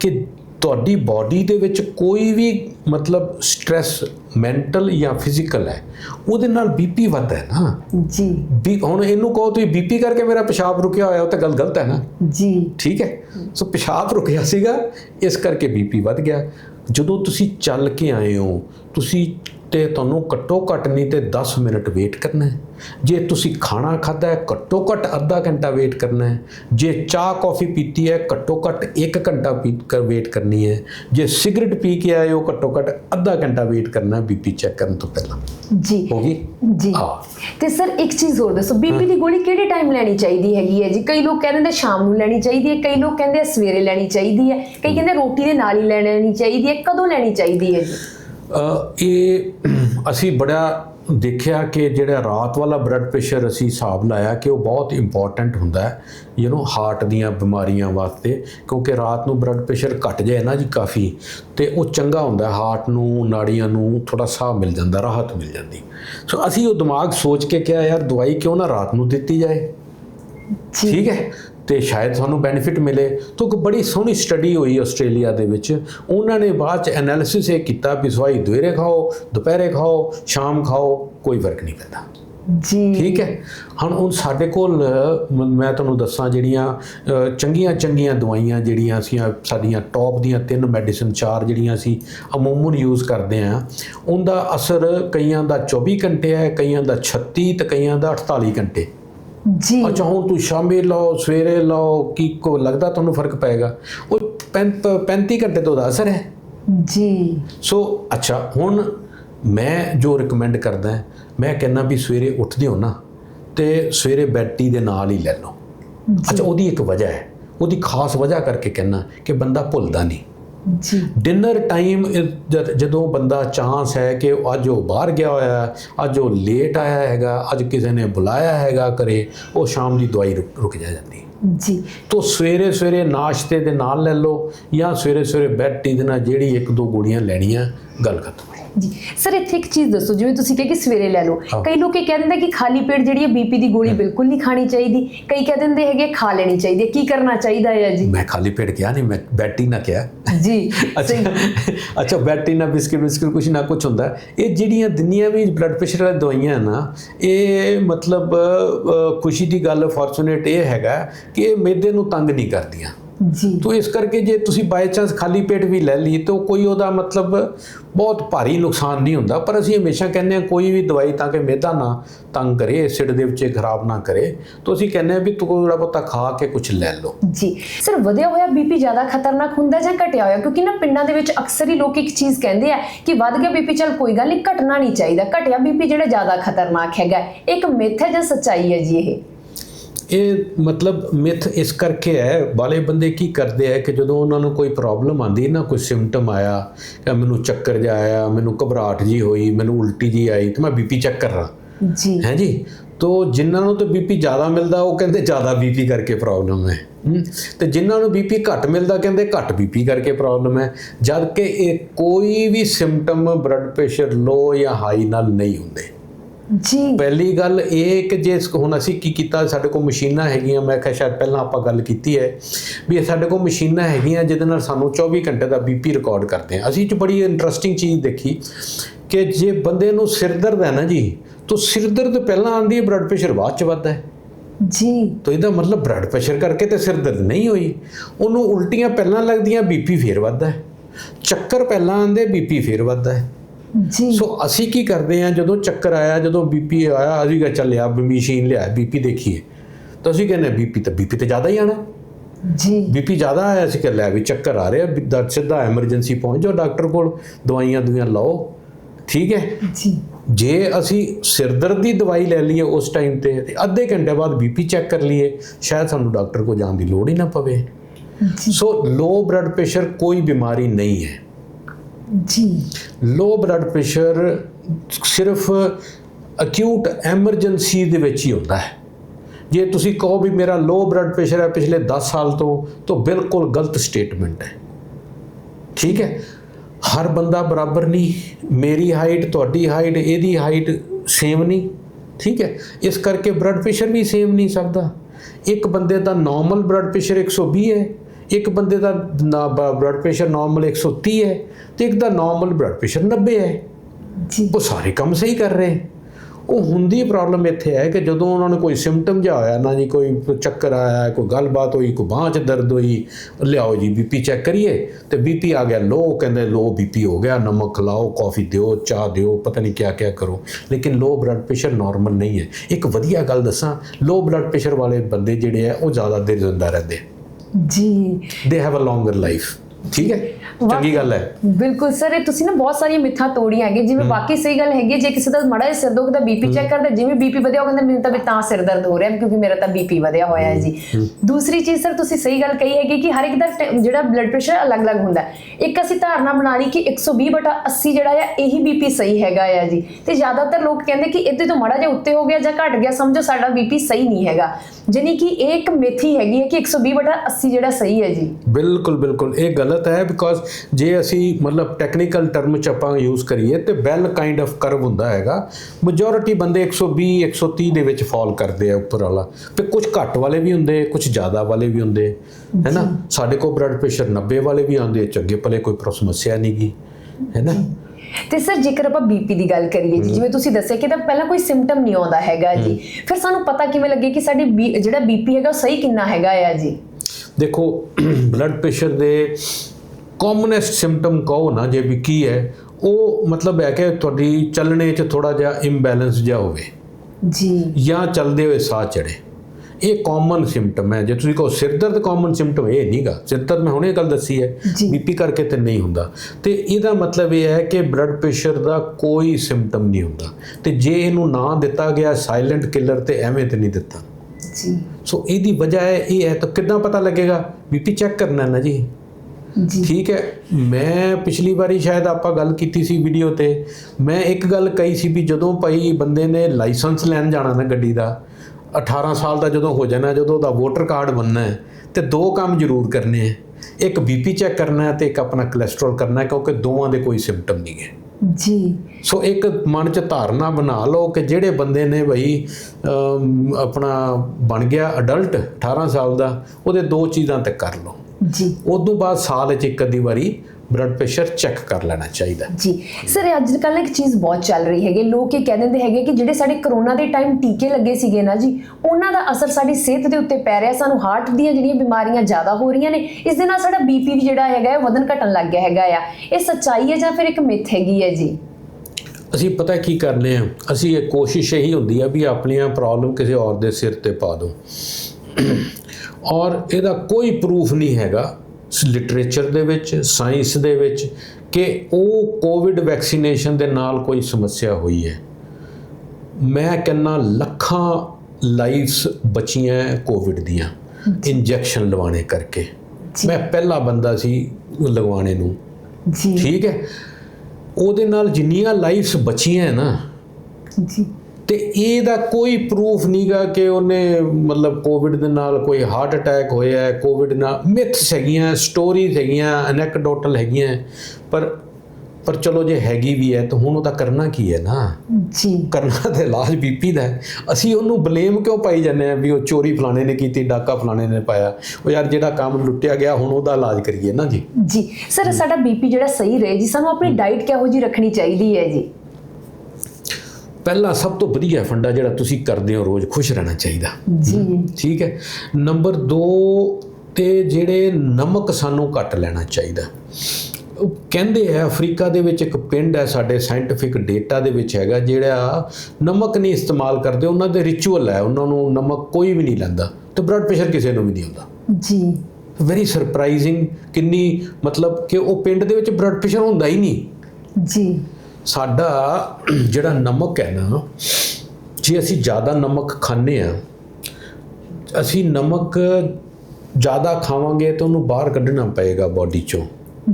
ਕਿ ਤੁਹਾਡੀ ਬਾਡੀ ਦੇ ਵਿੱਚ ਕੋਈ ਵੀ ਮਤਲਬ ਸਟ्रेस ਮੈਂਟਲ ਜਾਂ ਫਿਜ਼ੀਕਲ ਹੈ ਉਹਦੇ ਨਾਲ ਬੀਪੀ ਵੱਧਦਾ ਹੈ ਨਾ। ਜੀ। ਵੀ ਹੁਣ ਇਹਨੂੰ ਕਹੋ ਤੁਸੀਂ ਬੀਪੀ ਕਰਕੇ ਮੇਰਾ ਪਿਸ਼ਾਬ ਰੁਕਿਆ ਹੋਇਆ ਉਹ ਤਾਂ ਗੱਲ ਗਲਤ ਹੈ ਨਾ। ਜੀ। ਠੀਕ ਹੈ? ਸੋ ਪਿਸ਼ਾਬ ਰੁਕਿਆ ਸੀਗਾ ਇਸ ਕਰਕੇ ਬੀਪੀ ਵੱਧ ਗਿਆ। ਜਦੋਂ ਤੁਸੀਂ ਚੱਲ ਕੇ ਆਏ ਹੋ ਤੁਸੀਂ ਤੇ ਤੁਹਾਨੂੰ ਘੱਟੋ ਘੱਟ ਨਹੀਂ ਤੇ 10 ਮਿੰਟ ਵੇਟ ਕਰਨਾ ਹੈ। ਜੇ ਤੁਸੀਂ ਖਾਣਾ ਖਾਧਾ ਹੈ ਘੱਟੋ ਘੱਟ ਅੱਧਾ ਘੰਟਾ ਵੇਟ ਕਰਨਾ ਹੈ। ਜੇ ਚਾਹ ਕੌਫੀ ਪੀਤੀ ਹੈ ਘੱਟੋ ਘੱਟ 1 ਘੰਟਾ ਪੀ ਕਰ ਵੇਟ ਕਰਨੀ ਹੈ। ਜੇ ਸਿਗਰਟ ਪੀ ਕੇ ਆਏ ਹੋ ਘੱਟੋ ਘੱਟ ਅੱਧਾ ਘੰਟਾ ਵੇਟ ਕਰਨਾ ਬੀਪੀ ਚੈੱਕ ਕਰਨ ਤੋਂ ਪਹਿਲਾਂ। ਜੀ। ਹੋ ਗਈ? ਜੀ। ਹਾਂ। ਤੇ ਸਰ ਇੱਕ ਚੀਜ਼ ਹੋਰ ਦੱਸੋ ਬੀਪੀ ਦੀ ਗੋਲੀ ਕਿਹੜੇ ਟਾਈਮ ਲੈਣੀ ਚਾਹੀਦੀ ਹੈਗੀ ਹੈ ਜੀ? ਕਈ ਲੋਕ ਕਹਿੰਦੇ ਨੇ ਸ਼ਾਮ ਨੂੰ ਲੈਣੀ ਚਾਹੀਦੀ ਹੈ ਕਈ ਲੋਕ ਕਹਿੰਦੇ ਸਵੇਰੇ ਲੈਣੀ ਚਾਹੀਦੀ ਹੈ ਕਈ ਕਹਿੰਦੇ ਰੋਟੀ ਦੇ ਨਾਲ ਹੀ ਲੈਣੀ ਚਾਹੀਦੀ ਹੈ ਕਦੋਂ ਲੈਣੀ ਚਾਹੀਦੀ ਹੈ ਜੀ? ਇਹ ਅਸੀਂ ਬੜਾ ਦੇਖਿਆ ਕਿ ਜਿਹੜਾ ਰਾਤ ਵਾਲਾ ਬਲੱਡ ਪ੍ਰੈਸ਼ਰ ਅਸੀਂ ਹਿਸਾਬ ਲਾਇਆ ਕਿ ਉਹ ਬਹੁਤ ਇੰਪੋਰਟੈਂਟ ਹੁੰਦਾ ਹੈ ਯੂ نو ਹਾਰਟ ਦੀਆਂ ਬਿਮਾਰੀਆਂ ਵਾਸਤੇ ਕਿਉਂਕਿ ਰਾਤ ਨੂੰ ਬਲੱਡ ਪ੍ਰੈਸ਼ਰ ਘਟ ਜਾਏ ਨਾ ਜੀ ਕਾਫੀ ਤੇ ਉਹ ਚੰਗਾ ਹੁੰਦਾ ਹਾਰਟ ਨੂੰ ਨਾੜੀਆਂ ਨੂੰ ਥੋੜਾ ਸਾਹ ਮਿਲ ਜਾਂਦਾ ਰਾਹਤ ਮਿਲ ਜਾਂਦੀ। ਸੋ ਅਸੀਂ ਉਹ ਦਿਮਾਗ ਸੋਚ ਕੇ ਕਿਹਾ ਯਾਰ ਦਵਾਈ ਕਿਉਂ ਨਾ ਰਾਤ ਨੂੰ ਦਿੱਤੀ ਜਾਏ? ਠੀਕ ਹੈ? ਤੇ ਸ਼ਾਇਦ ਤੁਹਾਨੂੰ ਬੈਨੀਫਿਟ ਮਿਲੇ। ਤਾਂ ਇੱਕ ਬੜੀ ਸੋਹਣੀ ਸਟੱਡੀ ਹੋਈ ਆਸਟ੍ਰੇਲੀਆ ਦੇ ਵਿੱਚ। ਉਹਨਾਂ ਨੇ ਬਾਅਦ ਚ ਐਨਾਲਿਸਿਸ ਇਹ ਕੀਤਾ ਵੀ ਦਵਾਈ ਦੁਪਹਿਰੇ ਖਾਓ ਦੁਪਹਿਰੇ ਖਾਓ ਸ਼ਾਮ ਖਾਓ ਕੋਈ ਫ਼ਰਕ ਨਹੀਂ ਪੈਂਦਾ। ਜੀ। ਠੀਕ ਹੈ? ਹੁਣ ਹੁਣ ਸਾਡੇ ਕੋਲ ਮ- ਤੁਹਾਨੂੰ ਦੱਸਾਂ ਜਿਹੜੀਆਂ ਚੰਗੀਆਂ ਚੰਗੀਆਂ ਦਵਾਈਆਂ ਜਿਹੜੀਆਂ ਅਸੀਂ ਸਾਡੀਆਂ ਟੌਪ ਦੀਆਂ ਤਿੰਨ ਮੈਡੀਸਿਨ ਚਾਰ ਜਿਹੜੀਆਂ ਅਸੀਂ ਅਮੂਮਨ ਯੂਜ਼ ਕਰਦੇ ਆ ਉਹਦਾ ਅਸਰ ਕਈਆਂ ਦਾ 24 ਘੰਟੇ ਹੈ ਕਈਆਂ ਦਾ 36 ਤੇ ਕਈਆਂ ਦਾ 48 ਘੰਟੇ। ਜੀ। ਅੱਛਾ ਹੁਣ ਤੂੰ ਸ਼ਾਮੇ ਲਾਓ ਸਵੇਰੇ ਲਾਓ ਕੀ ਕੋ ਲੱਗਦਾ ਤੁਹਾਨੂੰ ਫ਼ਰਕ ਪਏਗਾ? ਉਹ 35 ਘੰਟੇ ਤੋਂ ਦਾ ਅਸਰ ਹੈ ਜੀ। ਸੋ ਅੱਛਾ ਹੁਣ ਮੈਂ ਜੋ ਰეკਮੈਂਡ ਕਰਦਾ ਮੈਂ ਕਹਿੰਦਾ ਵੀ ਸਵੇਰੇ ਉੱਠਦੇ ਹੋ ਨਾ ਤੇ ਸਵੇਰੇ ਬੈਡ ਟੀ ਦੇ ਨਾਲ ਹੀ ਲੈ ਲਓ। ਅੱਛਾ ਉਹਦੀ ਇੱਕ ਵਜ੍ਹਾ ਹੈ। ਉਹਦੀ ਖਾਸ ਵਜ੍ਹਾ ਕਰਕੇ ਕਹਿੰਦਾ ਕਿ ਬੰਦਾ ਭੁੱਲਦਾ ਨਹੀਂ। ਜੀ। ਡਿਨਰ ਟਾਈਮ ਜਦੋਂ ਬੰਦਾ ਚਾਂਸ ਹੈ ਕਿ ਅੱਜ ਉਹ ਬਾਹਰ ਗਿਆ ਹੋਇਆ ਹੈ ਅੱਜ ਉਹ ਲੇਟ ਆਇਆ ਹੈਗਾ ਅੱਜ ਕਿਸੇ ਨੇ ਬੁਲਾਇਆ ਹੈਗਾ ਕਰੇ ਉਹ ਸ਼ਾਮ ਦੀ ਦਵਾਈ ਰੁਕ ਜਾ ਜਾਂਦੀ ਜੀ। ਤੋ ਸਵੇਰੇ ਸਵੇਰੇ ਨਾਸ਼ਤੇ ਦੇ ਨਾਲ ਲੈ ਲਓ ਜਾਂ ਸਵੇਰੇ ਸਵੇਰੇ ਬੈੱਡ ਟੀ ਦੇ ਨਾਲ ਜਿਹੜੀ ਇੱਕ ਦੋ ਗੋਲੀਆਂ ਲੈਣੀਆਂ ਗੱਲ ਖਤਮ ਜੀ। ਸਰ ਇੱਥੇ ਇੱਕ ਚੀਜ਼ ਦੱਸੋ ਜਿਵੇਂ ਤੁਸੀਂ ਕਿਹਾ ਕਿ ਸਵੇਰੇ ਲੈ ਲਓ। ਕਈ ਲੋਕ ਇਹ ਕਹਿ ਦਿੰਦੇ ਕਿ ਖਾਲੀ ਪੇਟ ਜਿਹੜੀ ਹੈ ਬੀਪੀ ਦੀ ਗੋਲੀ ਬਿਲਕੁਲ ਨਹੀਂ ਖਾਣੀ ਚਾਹੀਦੀ। ਕਈ ਕਹਿ ਦਿੰਦੇ ਹੈਗੇ ਖਾ ਲੈਣੀ ਚਾਹੀਦੀ ਹੈ ਕੀ ਕਰਨਾ ਚਾਹੀਦਾ ਹੈ ਜੀ? ਮੈਂ ਖਾਲੀ ਪੇਟ ਕਿਹਾ ਨਹੀਂ ਮੈਂ ਬੈੱਡ ਟੀ ਨਾ ਕਿਹਾ। ਜੀ ਅੱਛਾ। ਅੱਛਾ ਬੈੱਡ ਟੀ ਨਾ ਬਿਸਕਿਟ ਬਿਸਕਿਟ ਕੁਛ ਨਾ ਕੁਛ ਹੁੰਦਾ। ਇਹ ਜਿਹੜੀਆਂ ਦੁਨੀਆ ਵੀ ਬਲੱਡ ਪ੍ਰੈਸ਼ਰ ਵਾਲੀ ਦਵਾਈਆਂ ਨਾ ਇਹ ਮਤਲਬ ਖੁਸ਼ੀ ਦੀ ਗੱਲ ਫੋਰਚੂਨੇਟ ਇਹ ਹੈਗਾ ਕਿ ਇਹ ਮੈਦੇ ਨੂੰ ਤੰਗ ਨਹੀਂ ਕਰਦੀਆਂ। ਜੀ। ਤੋ ਇਸ ਕਰਕੇ ਜੇ ਤੁਸੀਂ ਬਾਈ ਚਾਂਸ ਖਾਲੀ ਪੇਟ ਵੀ ਲੈ ਲਈ ਤਾਂ ਕੋਈ ਉਹਦਾ ਮਤਲਬ ਬਹੁਤ ਭਾਰੀ ਨੁਕਸਾਨ ਨਹੀਂ ਹੁੰਦਾ। ਪਰ ਅਸੀਂ ਹਮੇਸ਼ਾ ਕਹਿੰਦੇ ਹਾਂ ਕੋਈ ਵੀ ਦਵਾਈ ਤਾਂ ਕਿ ਮਿਹਦਾ ਨਾ ਤੰਗ ਕਰੇ ਐਸਿਡ ਦੇ ਵਿੱਚ ਖਰਾਬ ਨਾ ਕਰੇ। ਤਾਂ ਅਸੀਂ ਕਹਿੰਦੇ ਹਾਂ ਵੀ ਥੋੜਾ ਬਹੁਤਾ ਖਾ ਕੇ ਕੁਝ ਲੈ ਲਓ। ਜੀ। ਸਰ ਵਧਿਆ ਹੋਇਆ ਬੀਪੀ ਜ਼ਿਆਦਾ ਖਤਰਨਾਕ ਹੁੰਦਾ ਜਾਂ ਘਟਿਆ ਹੋਇਆ? ਕਿਉਂਕਿ ਨਾ ਪਿੰਡਾਂ ਦੇ ਵਿੱਚ ਅਕਸਰ ਹੀ ਲੋਕ ਇੱਕ ਚੀਜ਼ ਕਹਿੰਦੇ ਆ ਕਿ ਵੱਧ ਗਿਆ ਬੀਪੀ ਚੱਲ ਕੋਈ ਗੱਲ ਨਹੀਂ ਘਟਣਾ ਨਹੀਂ ਚਾਹੀਦਾ। ਘਟਿਆ ਬੀਪੀ ਜਿਹੜਾ ਜ਼ਿਆਦਾ ਖਤਰਨਾਕ ਹੈਗਾ ਇੱਕ ਮਿੱਥ ਹੈ ਜਾਂ ਸੱਚਾਈ ਹੈ ਜੀ ਇਹ? ਇਹ ਮਤਲਬ ਮਿਥ ਇਸ ਕਰਕੇ ਹੈ ਵਾਲੇ ਬੰਦੇ ਕੀ ਕਰਦੇ ਆ ਕਿ ਜਦੋਂ ਉਹਨਾਂ ਨੂੰ ਕੋਈ ਪ੍ਰੋਬਲਮ ਆਂਦੀ ਨਾ ਕੋਈ ਸਿੰਪਟਮ ਆਇਆ ਕਿ ਮੈਨੂੰ ਚੱਕਰ ਜਿਹਾ ਆਇਆ ਮੈਨੂੰ ਘਬਰਾਹਟ ਜੀ ਹੋਈ ਮੈਨੂੰ ਉਲਟੀ ਜੀ ਆਈ ਤੇ ਮੈਂ ਬੀਪੀ ਚੈੱਕ ਕਰ ਰਹਾ ਜੀ। ਹੈ ਜੀ? ਤੋ ਜਿਨ੍ਹਾਂ ਨੂੰ ਤਾਂ ਬੀਪੀ ਜ਼ਿਆਦਾ ਮਿਲਦਾ ਉਹ ਕਹਿੰਦੇ ਜ਼ਿਆਦਾ ਬੀਪੀ ਕਰਕੇ ਪ੍ਰੋਬਲਮ ਹੈ। ਤੇ ਜਿਨ੍ਹਾਂ ਨੂੰ ਬੀਪੀ ਘੱਟ ਮਿਲਦਾ ਕਹਿੰਦੇ ਘੱਟ ਬੀਪੀ ਕਰਕੇ ਪ੍ਰੋਬਲਮ ਹੈ। ਜਦ ਕਿ ਇਹ ਕੋਈ ਵੀ ਸਿੰਪਟਮ ਬਲੱਡ ਪ੍ਰੈਸ਼ਰ ਲੋ ਜਾਂ ਹਾਈ ਨਾਲ ਨਹੀਂ ਹੁੰਦੇ। ਜੀ। ਪਹਿਲੀ ਗੱਲ ਇਹ ਕਿ ਜੇ ਹੁਣ ਅਸੀਂ ਕੀ ਕੀਤਾ ਸਾਡੇ ਕੋਲ ਮਸ਼ੀਨਾਂ ਹੈਗੀਆਂ ਮੈਂ ਕਿਹਾ ਸ਼ਾਇਦ ਪਹਿਲਾਂ ਆਪਾਂ ਗੱਲ ਕੀਤੀ ਹੈ ਵੀ ਸਾਡੇ ਕੋਲ ਮਸ਼ੀਨਾਂ ਹੈਗੀਆਂ ਜਿਹਦੇ ਨਾਲ ਸਾਨੂੰ 24 ਘੰਟੇ ਦਾ ਬੀਪੀ ਰਿਕਾਰਡ ਕਰਦੇ ਆ ਅਸੀਂ ਚ ਬੜੀ ਇੰਟਰਸਟਿੰਗ ਚੀਜ਼ ਦੇਖੀ ਕਿ ਜੇ ਬੰਦੇ ਨੂੰ ਸਿਰ ਦਰਦ ਹੈ ਨਾ ਜੀ ਤਾਂ ਸਿਰ ਦਰਦ ਪਹਿਲਾਂ ਆਂਦੀ ਹੈ ਬਲੱਡ ਪ੍ਰੈਸ਼ਰ ਬਾਅਦ ਚ ਵੱਧਦਾ ਹੈ। ਜੀ। ਤਾਂ ਇਹਦਾ ਮਤਲਬ ਬਲੱਡ ਪ੍ਰੈਸ਼ਰ ਕਰਕੇ ਤੇ ਸਿਰ ਦਰਦ ਨਹੀਂ ਹੋਈ। ਉਹਨੂੰ ਉਲਟੀਆਂ ਪਹਿਲਾਂ ਲੱਗਦੀਆਂ ਬੀਪੀ ਫੇਰ ਵੱਧਦਾ ਹੈ। ਚੱਕਰ ਪਹਿਲਾਂ ਆਂਦੇ ਬੀਪੀ ਫੇਰ ਵੱਧਦਾ ਹੈ। ਜੀ। ਸੋ ਅਸੀਂ ਕੀ ਕਰਦੇ ਆ ਜਦੋਂ ਚੱਕਰ ਆਇਆ ਜਦੋਂ ਬੀਪੀ ਆਇਆ ਅਸੀਂ ਕਹ ਚੱਲਿਆ ਮਸ਼ੀਨ ਲਿਆ ਬੀਪੀ ਦੇਖੀਏ। ਤਾਂ ਅਸੀਂ ਕਹਿੰਦੇ ਬੀਪੀ ਤਾਂ ਬੀਪੀ ਤੇ ਜ਼ਿਆਦਾ ਹੀ ਆਣਾ। ਜੀ। ਬੀਪੀ ਜ਼ਿਆਦਾ ਆਇਆ ਅਸੀਂ ਕਿ ਲੈ ਵੀ ਚੱਕਰ ਆ ਰਿਹਾ ਵੀ ਦ- ਸਿੱਧਾ ਐਮਰਜੈਂਸੀ ਪਹੁੰਚ ਜਾਓ ਡਾਕਟਰ ਕੋਲ ਦਵਾਈਆਂ ਦੁਈਆਂ ਲਓ। ਠੀਕ ਹੈ? ਜੀ। ਜੇ ਅਸੀਂ ਸਿਰਦਰਦ ਦੀ ਦਵਾਈ ਲੈ ਲਈਏ ਉਸ ਟਾਈਮ ਤੇ ਅੱਧੇ ਘੰਟੇ ਬਾਅਦ ਬੀਪੀ ਚੈੱਕ ਕਰ ਲਈਏ ਸ਼ਾਇਦ ਸਾਨੂੰ ਡਾਕਟਰ ਕੋਲ ਜਾਣ ਦੀ ਲੋੜ ਹੀ ਨਾ ਪਵੇ। ਸੋ ਲੋ ਬਲੱਡ ਪ੍ਰੈਸ਼ਰ ਕੋਈ ਬਿਮਾਰੀ ਨਹੀਂ ਹੈ। ਜੀ। ਲੋ ਬਲੱਡ ਪ੍ਰੈਸ਼ਰ ਸਿਰਫ ਅਕਿਊਟ ਐਮਰਜੈਂਸੀ ਦੇ ਵਿੱਚ ਹੀ ਹੁੰਦਾ ਹੈ। ਜੇ ਤੁਸੀਂ ਕਹੋ ਵੀ ਮੇਰਾ ਲੋ ਬਲੱਡ ਪ੍ਰੈਸ਼ਰ ਹੈ ਪਿਛਲੇ 10 ਸਾਲ ਤੋਂ, ਤਾਂ ਬਿਲਕੁਲ ਗਲਤ ਸਟੇਟਮੈਂਟ ਹੈ। ਠੀਕ ਹੈ? ਹਰ ਬੰਦਾ ਬਰਾਬਰ ਨਹੀਂ, ਮੇਰੀ ਹਾਈਟ ਤੁਹਾਡੀ ਹਾਈਟ ਇਹਦੀ ਹਾਈਟ ਸੇਮ ਨਹੀਂ। ਠੀਕ ਹੈ? ਇਸ ਕਰਕੇ ਬਲੱਡ ਪ੍ਰੈਸ਼ਰ ਵੀ ਸੇਮ ਨਹੀਂ ਸਕਦਾ। ਇੱਕ ਬੰਦੇ ਦਾ ਨਾਰਮਲ ਬਲੱਡ ਪ੍ਰੈਸ਼ਰ 120 ਹੈ, ਇੱਕ ਬੰਦੇ ਦਾ ਬਲੱਡ ਪ੍ਰੈਸ਼ਰ ਨਾਰਮਲ 130 ਹੈ। ਤੇ ਇੱਕ ਦਾ ਨਾਰਮਲ ਬਲੱਡ ਪ੍ਰੈਸ਼ਰ 90 ਹੈ। ਜੀ। ਉਹ ਸਾਰੇ ਕੰਮ ਸਹੀ ਕਰ ਰਹੇ। ਉਹ ਹੁੰਦੀ ਪ੍ਰੋਬਲਮ ਇੱਥੇ ਹੈ ਕਿ ਜਦੋਂ ਉਹਨਾਂ ਨੂੰ ਕੋਈ ਸਿੰਪਟਮ ਜਿਹਾ ਹੋਇਆ ਨਾ ਜੀ ਕੋਈ ਚੱਕਰ ਆਇਆ ਕੋਈ ਗੱਲਬਾਤ ਹੋਈ ਕੋਈ ਬਾਂਹ 'ਚ ਦਰਦ ਹੋਈ ਲਿਆਓ ਜੀ ਬੀਪੀ ਚੈੱਕ ਕਰੀਏ ਤੇ ਬੀਪੀ ਆ ਗਿਆ ਲੋ ਕਹਿੰਦੇ ਲੋ ਬੀਪੀ ਹੋ ਗਿਆ ਨਮਕ ਖਿਲਾਓ ਕਾਫੀ ਦਿਓ ਚਾਹ ਦਿਓ ਪਤਾ ਨਹੀਂ ਕਿਆ ਕਿਆ ਕਰੋ। ਲੇਕਿਨ ਲੋ ਬਲੱਡ ਪ੍ਰੈਸ਼ਰ ਨਾਰਮਲ ਨਹੀਂ ਹੈ। ਇੱਕ ਵਧੀਆ ਗੱਲ ਦੱਸਾਂ ਲੋ ਬਲੱਡ ਪ੍ਰੈਸ਼ਰ ਵਾਲੇ ਬੰਦੇ ਜਿਹੜੇ ਆ ਉਹ ਜ਼ਿਆਦਾ ਦੇਰ ਜ਼ਿੰਦਾ ਰਹਿੰਦੇ ਜੀ। ਦੇ ਹੈਵ ਅ ਲੌਂਗਰ ਲਾਈਫ ਠੀਕ ਹੈ? ਚੰਗੀ ਗੱਲ ਹੈ। ਬਿਲਕੁਲ ਸਰ ਇਹ ਤੁਸੀਂ ਨਾ ਬਹੁਤ ਸਾਰੀਆਂ ਮਿੱਥਾਂ ਤੋੜੀਆਂ ਹੈਗੇ ਜਿਵੇਂ ਬਾਕੀ ਸਹੀ ਗੱਲ ਹੈਗੀ ਹੈ, ਜੇ ਕਿਸੇ ਦਾ ਮਾੜਾ ਜਿਹਾ ਸਿਰ ਦੁਖਦਾ ਬੀਪੀ ਚੈੱਕ ਕਰਦਾ ਜਿਵੇਂ ਬੀਪੀ ਵਧਿਆ ਉਹ ਕਹਿੰਦਾ ਮੈਨੂੰ ਤਾਂ ਵੀ ਤਾਂ ਸਿਰ ਦਰਦ ਹੋ ਰਿਹਾ ਕਿਉਂਕਿ ਮੇਰਾ ਤਾਂ ਬੀਪੀ ਵਧਿਆ ਹੋਇਆ ਹੈ ਜੀ। ਦੂਸਰੀ ਚੀਜ਼ ਸਰ ਤੁਸੀਂ ਸਹੀ ਗੱਲ ਕਹੀ ਹੈਗੀ ਕਿ ਹਰ ਇੱਕ ਦਾ ਜਿਹੜਾ ਬਲੱਡ ਪ੍ਰੈਸ਼ਰ ਅਲੱਗ-ਅਲੱਗ ਹੁੰਦਾ ਹੈ। ਇੱਕ ਅਸੀਂ ਧਾਰਨਾ ਬਣਾ ਲਈ ਕਿ 120 ਬਟਾ 80 ਜਿਹੜਾ ਹੈ ਇਹੀ ਬੀਪੀ ਸਹੀ ਹੈਗਾ ਆ ਜੀ। ਤੇ ਜ਼ਿਆਦਾਤਰ ਲੋਕ ਕਹਿੰਦੇ ਕਿ ਇਹਦੇ ਤੋਂ ਮਾੜਾ ਜਿਹਾ ਉੱਤੇ ਹੋ ਗਿਆ ਜਾਂ ਘਟ ਗਿਆ ਸਮਝੋ ਸਾਡਾ ਬੀਪੀ ਸਹੀ ਨਹੀਂ ਹੈਗਾ। ਜਾਨੀ ਕਿ ਇਹ ਇੱਕ ਮਿਥੀ ਹੈਗੀ ਹੈ ਕਿ 120 ਬਟਾ 80 ਜਿਹੜਾ ਸਹੀ ਹੈ ਜੀ। ਬਿਲਕੁਲ ਬਿਲਕੁਲ ਇਹ ਗਲਤ ਹੈ ਬਿਕੋਜ਼ ਜੇ ਅਸੀਂ ਮਤਲਬ ਟੈਕਨੀਕਲ ਟਰਮ ਚ ਆਪਾਂ ਯੂਜ਼ ਕਰੀਏ ਤੇ ਬੈਲ ਕਾਈਂਡ ਆਫ ਕਰਵ ਹੁੰਦਾ ਹੈਗਾ। ਮੈਜੋਰਿਟੀ ਬੰਦੇ 120 130 ਦੇ ਵਿੱਚ ਫਾਲ ਕਰਦੇ ਆ ਉੱਪਰ ਵਾਲਾ। ਤੇ ਕੁਝ ਘੱਟ ਵਾਲੇ ਵੀ ਹੁੰਦੇ ਕੁਝ ਜ਼ਿਆਦਾ ਵਾਲੇ ਵੀ ਹੁੰਦੇ ਹੈ ਨਾ? ਸਾਡੇ ਕੋਲ ਬਲੱਡ ਪ੍ਰੈਸ਼ਰ 90 ਵਾਲੇ ਵੀ ਆਉਂਦੇ ਚੰਗੇ ਭਲੇ ਕੋਈ ਸਮੱਸਿਆ ਨਹੀਂਗੀ ਹੈ ਨਾ? ਤੇ ਸਰ ਜੇਕਰ ਆਪਾਂ ਬੀਪੀ ਦੀ ਗੱਲ ਕਰੀਏ ਜੀ ਜਿਵੇਂ ਤੁਸੀਂ ਦੱਸਿਆ ਕਿ ਤਾਂ ਪਹਿਲਾਂ ਕੋਈ ਸਿੰਪਟਮ ਨਹੀਂ ਆਉਂਦਾ ਹੈਗਾ ਜੀ। ਫਿਰ ਸਾਨੂੰ ਪਤਾ ਕਿਵੇਂ ਲੱਗੇ ਕਿ ਸਾਡੀ ਜਿਹੜਾ ਬੀਪੀ ਹੈਗਾ ਉਹ ਸਹੀ ਕਿੰਨਾ ਹੈਗਾ ਆ ਜੀ? ਦੇਖੋ ਬਲੱਡ ਪ੍ਰੈਸ਼ਰ ਦੇ ਕਾਮਨੈਸਟ ਸਿੰਪਟਮ ਕਹੋ ਨਾ ਜੇ ਵੀ ਕੀ ਹੈ ਉਹ ਮਤਲਬ ਹੈ ਕਿ ਤੁਹਾਡੀ ਚੱਲਣੇ 'ਚ ਥੋੜਾ ਜਿਹਾ ਇੰਬੈਲੈਂਸ ਜਿਹਾ ਹੋਵੇ ਜੀ। ਜਾਂ ਚੱਲਦੇ ਹੋਏ ਸਾਹ ਚੜੇ ਇਹ ਕਾਮਨ ਸਿੰਪਟਮ ਹੈ। ਜੇ ਤੁਸੀਂ ਕਹੋ ਸਿਰ ਦਰਦ ਕਾਮਨ ਸਿੰਪਟਮ ਇਹ ਨਹੀਂਗਾ ਸਿਰ ਦਰਦ ਮੈਂ ਹੁਣੇ ਗੱਲ ਦੱਸੀ ਹੈ। ਬੀਪੀ ਕਰਕੇ ਤੇ ਨਹੀਂ ਹੁੰਦਾ। ਤੇ ਇਹਦਾ ਮਤਲਬ ਇਹ ਹੈ ਕਿ ਬਲੱਡ ਪ੍ਰੈਸ਼ਰ ਦਾ ਕੋਈ ਸਿੰਪਟਮ ਨਹੀਂ ਹੁੰਦਾ। ਤੇ ਜੇ ਇਹਨੂੰ ਨਾਂ ਦਿੱਤਾ ਗਿਆ ਸਾਇਲੈਂਟ ਕਿਲਰ ਤੇ ਐਵੇਂ ਤੇ ਨਹੀਂ ਦਿੱਤਾ। ਜੀ। ਸੋ ਇਹਦੀ ਵਜ੍ਹਾ ਹੈ ਇਹ ਹੈ ਤਾਂ ਕਿੱਦਾਂ ਪਤਾ ਲੱਗੇਗਾ? ਬੀਪੀ ਚੈੱਕ ਕਰਨਾ ਨਾ ਜੀ। ਜੀ। ਠੀਕ ਹੈ? ਮੈਂ ਪਿਛਲੀ ਵਾਰੀ ਸ਼ਾਇਦ ਆਪਾਂ ਗੱਲ ਕੀਤੀ ਸੀ ਵੀਡੀਓ ਤੇ। ਮੈਂ ਇੱਕ ਗੱਲ ਕਹੀ ਸੀ ਵੀ ਜਦੋਂ ਭਾਈ ਬੰਦੇ ਨੇ ਲਾਇਸੈਂਸ ਲੈਣ ਜਾਣਾ ਨਾ ਗੱਡੀ ਦਾ 18 ਸਾਲ ਦਾ ਜਦੋਂ ਹੋ ਜਾਣਾ ਜਦੋਂ ਉਹਦਾ ਵੋਟਰ ਕਾਰਡ ਬਣਨਾ ਹੈ ਤੇ ਦੋ ਕੰਮ ਜ਼ਰੂਰ ਕਰਨੇ ਹੈ। ਇੱਕ ਬੀਪੀ ਚੈੱਕ ਕਰਨਾ ਹੈ ਤੇ ਇੱਕ ਆਪਣਾ ਕੋਲੇਸਟ੍ਰੋਲ ਕਰਨਾ ਹੈ ਕਿਉਂਕਿ ਦੋਵਾਂ ਦੇ ਕੋਈ ਸਿੰਪਟਮ ਨਹੀਂ ਹੈ। ਜੀ। ਸੋ ਇੱਕ ਮਨ 'ਚ ਧਾਰਨਾ ਬਣਾ ਲਓ ਕਿ ਜਿਹੜੇ ਬੰਦੇ ਨੇ ਭਈ ਆਪਣਾ ਬਣ ਗਿਆ ਅਡਲਟ 18 ਸਾਲ ਦਾ ਉਹਦੇ ਦੋ ਚੀਜ਼ਾਂ ਤੇ ਕਰ ਲਓ। ਜੀ। ਉਦੋਂ ਬਾਅਦ ਸਾਲ 'ਚ ਇੱਕ ਅੱਧੀ ਵਾਰੀ ਬਲੱਡ ਪ੍ਰੈਸ਼ਰ ਚੈੱਕ ਕਰ ਲੈਣਾ ਚਾਹੀਦਾ ਜੀ ਸਰ ਅੱਜ ਕੱਲ੍ਹ ਇੱਕ ਚੀਜ਼ ਬਹੁਤ ਚੱਲ ਰਹੀ ਹੈਗੀ। ਲੋਕ ਇਹ ਕਹਿ ਦਿੰਦੇ ਹੈਗੇ ਕਿ ਜਿਹੜੇ ਸਾਡੇ ਕਰੋਨਾ ਦੇ ਟਾਈਮ ਟੀਕੇ ਲੱਗੇ ਸੀਗੇ ਨਾ ਜੀ ਉਹਨਾਂ ਦਾ ਅਸਰ ਸਾਡੀ ਸਿਹਤ ਦੇ ਉੱਤੇ ਪੈ ਰਿਹਾ। ਸਾਨੂੰ ਹਾਰਟ ਦੀਆਂ ਜਿਹੜੀਆਂ ਬਿਮਾਰੀਆਂ ਜ਼ਿਆਦਾ ਹੋ ਰਹੀਆਂ ਨੇ ਇਸ ਦੇ ਨਾਲ ਸਾਡਾ ਬੀਪੀ ਵੀ ਜਿਹੜਾ ਹੈਗਾ ਹੈ ਵਧਨ ਘਟਣ ਲੱਗ ਗਿਆ ਹੈਗਾ ਆ। ਇਹ ਸੱਚਾਈ ਹੈ ਜਾਂ ਫਿਰ ਇੱਕ ਮਿੱਥ ਹੈਗੀ ਹੈ ਜੀ? ਅਸੀਂ ਪਤਾ ਕੀ ਕਰਨੇ ਆ? ਅਸੀਂ ਇਹ ਕੋਸ਼ਿਸ਼ ਇਹੀ ਹੁੰਦੀ ਆ ਵੀ ਆਪਣੀਆਂ ਪ੍ਰੋਬਲਮ ਕਿਸੇ ਔਰ ਦੇ ਸਿਰ ਤੇ ਪਾ ਦਿਓ ਔਰ ਇਹਦਾ ਕੋਈ ਪ੍ਰੂਫ ਨਹੀਂ ਹੈਗਾ। ਲਿਟਰੇਚਰ ਦੇ ਵਿੱਚ ਸਾਇੰਸ ਦੇ ਵਿੱਚ ਕਿ ਉਹ ਕੋਵਿਡ ਵੈਕਸੀਨੇਸ਼ਨ ਦੇ ਨਾਲ ਕੋਈ ਸਮੱਸਿਆ ਹੋਈ ਹੈ। ਮੈਂ ਕਹਿੰਨਾ ਲੱਖਾਂ ਲਾਈਫਸ ਬਚੀਆਂ ਕੋਵਿਡ ਦੀਆਂ ਇੰਜੈਕਸ਼ਨ ਲਵਾਣੇ ਕਰਕੇ। ਮੈਂ ਪਹਿਲਾ ਬੰਦਾ ਸੀ ਲਗਵਾਣੇ ਨੂੰ। ਜੀ। ਠੀਕ ਹੈ? ਉਹਦੇ ਨਾਲ ਜਿੰਨੀਆਂ ਲਾਈਫਸ ਬਚੀਆਂ ਨਾ ਜੀ। ਤੇ ਇਹਦਾ ਕੋਈ ਪ੍ਰੂਫ ਨਹੀਂਗਾ ਕਿ ਉਹਨੇ ਮਤਲਬ ਕੋਵਿਡ ਦੇ ਨਾਲ ਕੋਈ ਹਾਰਟ ਅਟੈਕ ਹੋਇਆ ਹੈ ਕੋਵਿਡ ਨਾਲ ਮਿਥਸ ਹੈਗੀਆਂ ਸਟੋਰੀਜ਼ ਹੈਗੀਆਂ ਐਨੈਕਡੋਟਲ ਹੈਗੀਆਂ ਪਰ ਪਰ ਚਲੋ ਜੇ ਹੈਗੀ ਵੀ ਹੈ ਤਾਂ ਹੁਣ ਉਹਦਾ ਕਰਨਾ ਕੀ ਹੈ ਨਾ? ਜੀ। ਕਰਨਾ ਤੇ ਇਲਾਜ ਬੀਪੀ ਦਾ ਅਸੀਂ ਉਹਨੂੰ ਬਲੇਮ ਕਿਉਂ ਪਾਈ ਜਾਂਦੇ ਆ ਵੀ ਉਹ ਚੋਰੀ ਫਲਾਣੇ ਨੇ ਕੀਤੀ ਡਾਕਾ ਫਲਾਣੇ ਨੇ ਪਾਇਆ? ਉਹ ਯਾਰ ਜਿਹੜਾ ਕੰਮ ਲੁੱਟਿਆ ਗਿਆ ਹੁਣ ਉਹਦਾ ਇਲਾਜ ਕਰੀਏ ਨਾ ਜੀ। ਜੀ। ਸਰ ਸਾਡਾ ਬੀਪੀ ਜਿਹੜਾ ਸਹੀ ਰਹੇ ਜੀ ਸਾਨੂੰ ਆਪਣੀ ਡਾਈਟ ਕਿਹੋ ਜੀ ਰੱਖਣੀ ਚਾਹੀਦੀ ਹੈ ਜੀ? ਪਹਿਲਾ ਸਭ ਤੋਂ ਵਧੀਆ ਫੰਡਾ ਜਿਹੜਾ ਤੁਸੀਂ ਕਰਦੇ ਹੋ ਰੋਜ਼ ਖੁਸ਼ ਰਹਿਣਾ ਚਾਹੀਦਾ। ਜੀ। ਠੀਕ ਹੈ? ਨੰਬਰ 2 ਤੇ ਜਿਹੜੇ ਨਮਕ ਸਾਨੂੰ ਘੱਟ ਲੈਣਾ ਚਾਹੀਦਾ। ਉਹ ਕਹਿੰਦੇ ਹੈ ਅਫਰੀਕਾ ਦੇ ਵਿੱਚ ਇੱਕ ਪਿੰਡ ਹੈ ਸਾਡੇ ਸਾਇੰਟਿਫਿਕ ਡੇਟਾ ਦੇ ਵਿੱਚ ਹੈਗਾ ਜਿਹੜਾ ਨਮਕ ਨਹੀਂ ਇਸਤੇਮਾਲ ਕਰਦੇ ਉਹਨਾਂ ਦੇ ਰਿਚੁਅਲ ਹੈ ਉਹਨਾਂ ਨੂੰ ਨਮਕ ਕੋਈ ਵੀ ਨਹੀਂ ਲੈਂਦਾ ਤੇ ਬਲੱਡ ਪ੍ਰੈਸ਼ਰ ਕਿਸੇ ਨੂੰ ਵੀ ਨਹੀਂ ਹੁੰਦਾ ਜੀ। ਵੈਰੀ ਸਰਪ੍ਰਾਈਜ਼ਿੰਗ ਕਿੰਨੀ ਮਤਲਬ ਕਿ ਉਹ ਪਿੰਡ ਦੇ ਵਿੱਚ ਬਲੱਡ ਪ੍ਰੈਸ਼ਰ ਹੁੰਦਾ ਹੀ ਨਹੀਂ। ਜੀ। ਸਾਡਾ ਜਿਹੜਾ ਨਮਕ ਹੈ ਨਾ ਜੇ ਅਸੀਂ ਜ਼ਿਆਦਾ ਨਮਕ ਖਾਂਦੇ ਆ ਅਸੀਂ ਨਮਕ ਜ਼ਿਆਦਾ ਖਾਵਾਂਗੇ ਤਾਂ ਉਹਨੂੰ ਬਾਹਰ ਕੱਢਣਾ ਪਏਗਾ ਬਾਡੀ ਚੋਂ।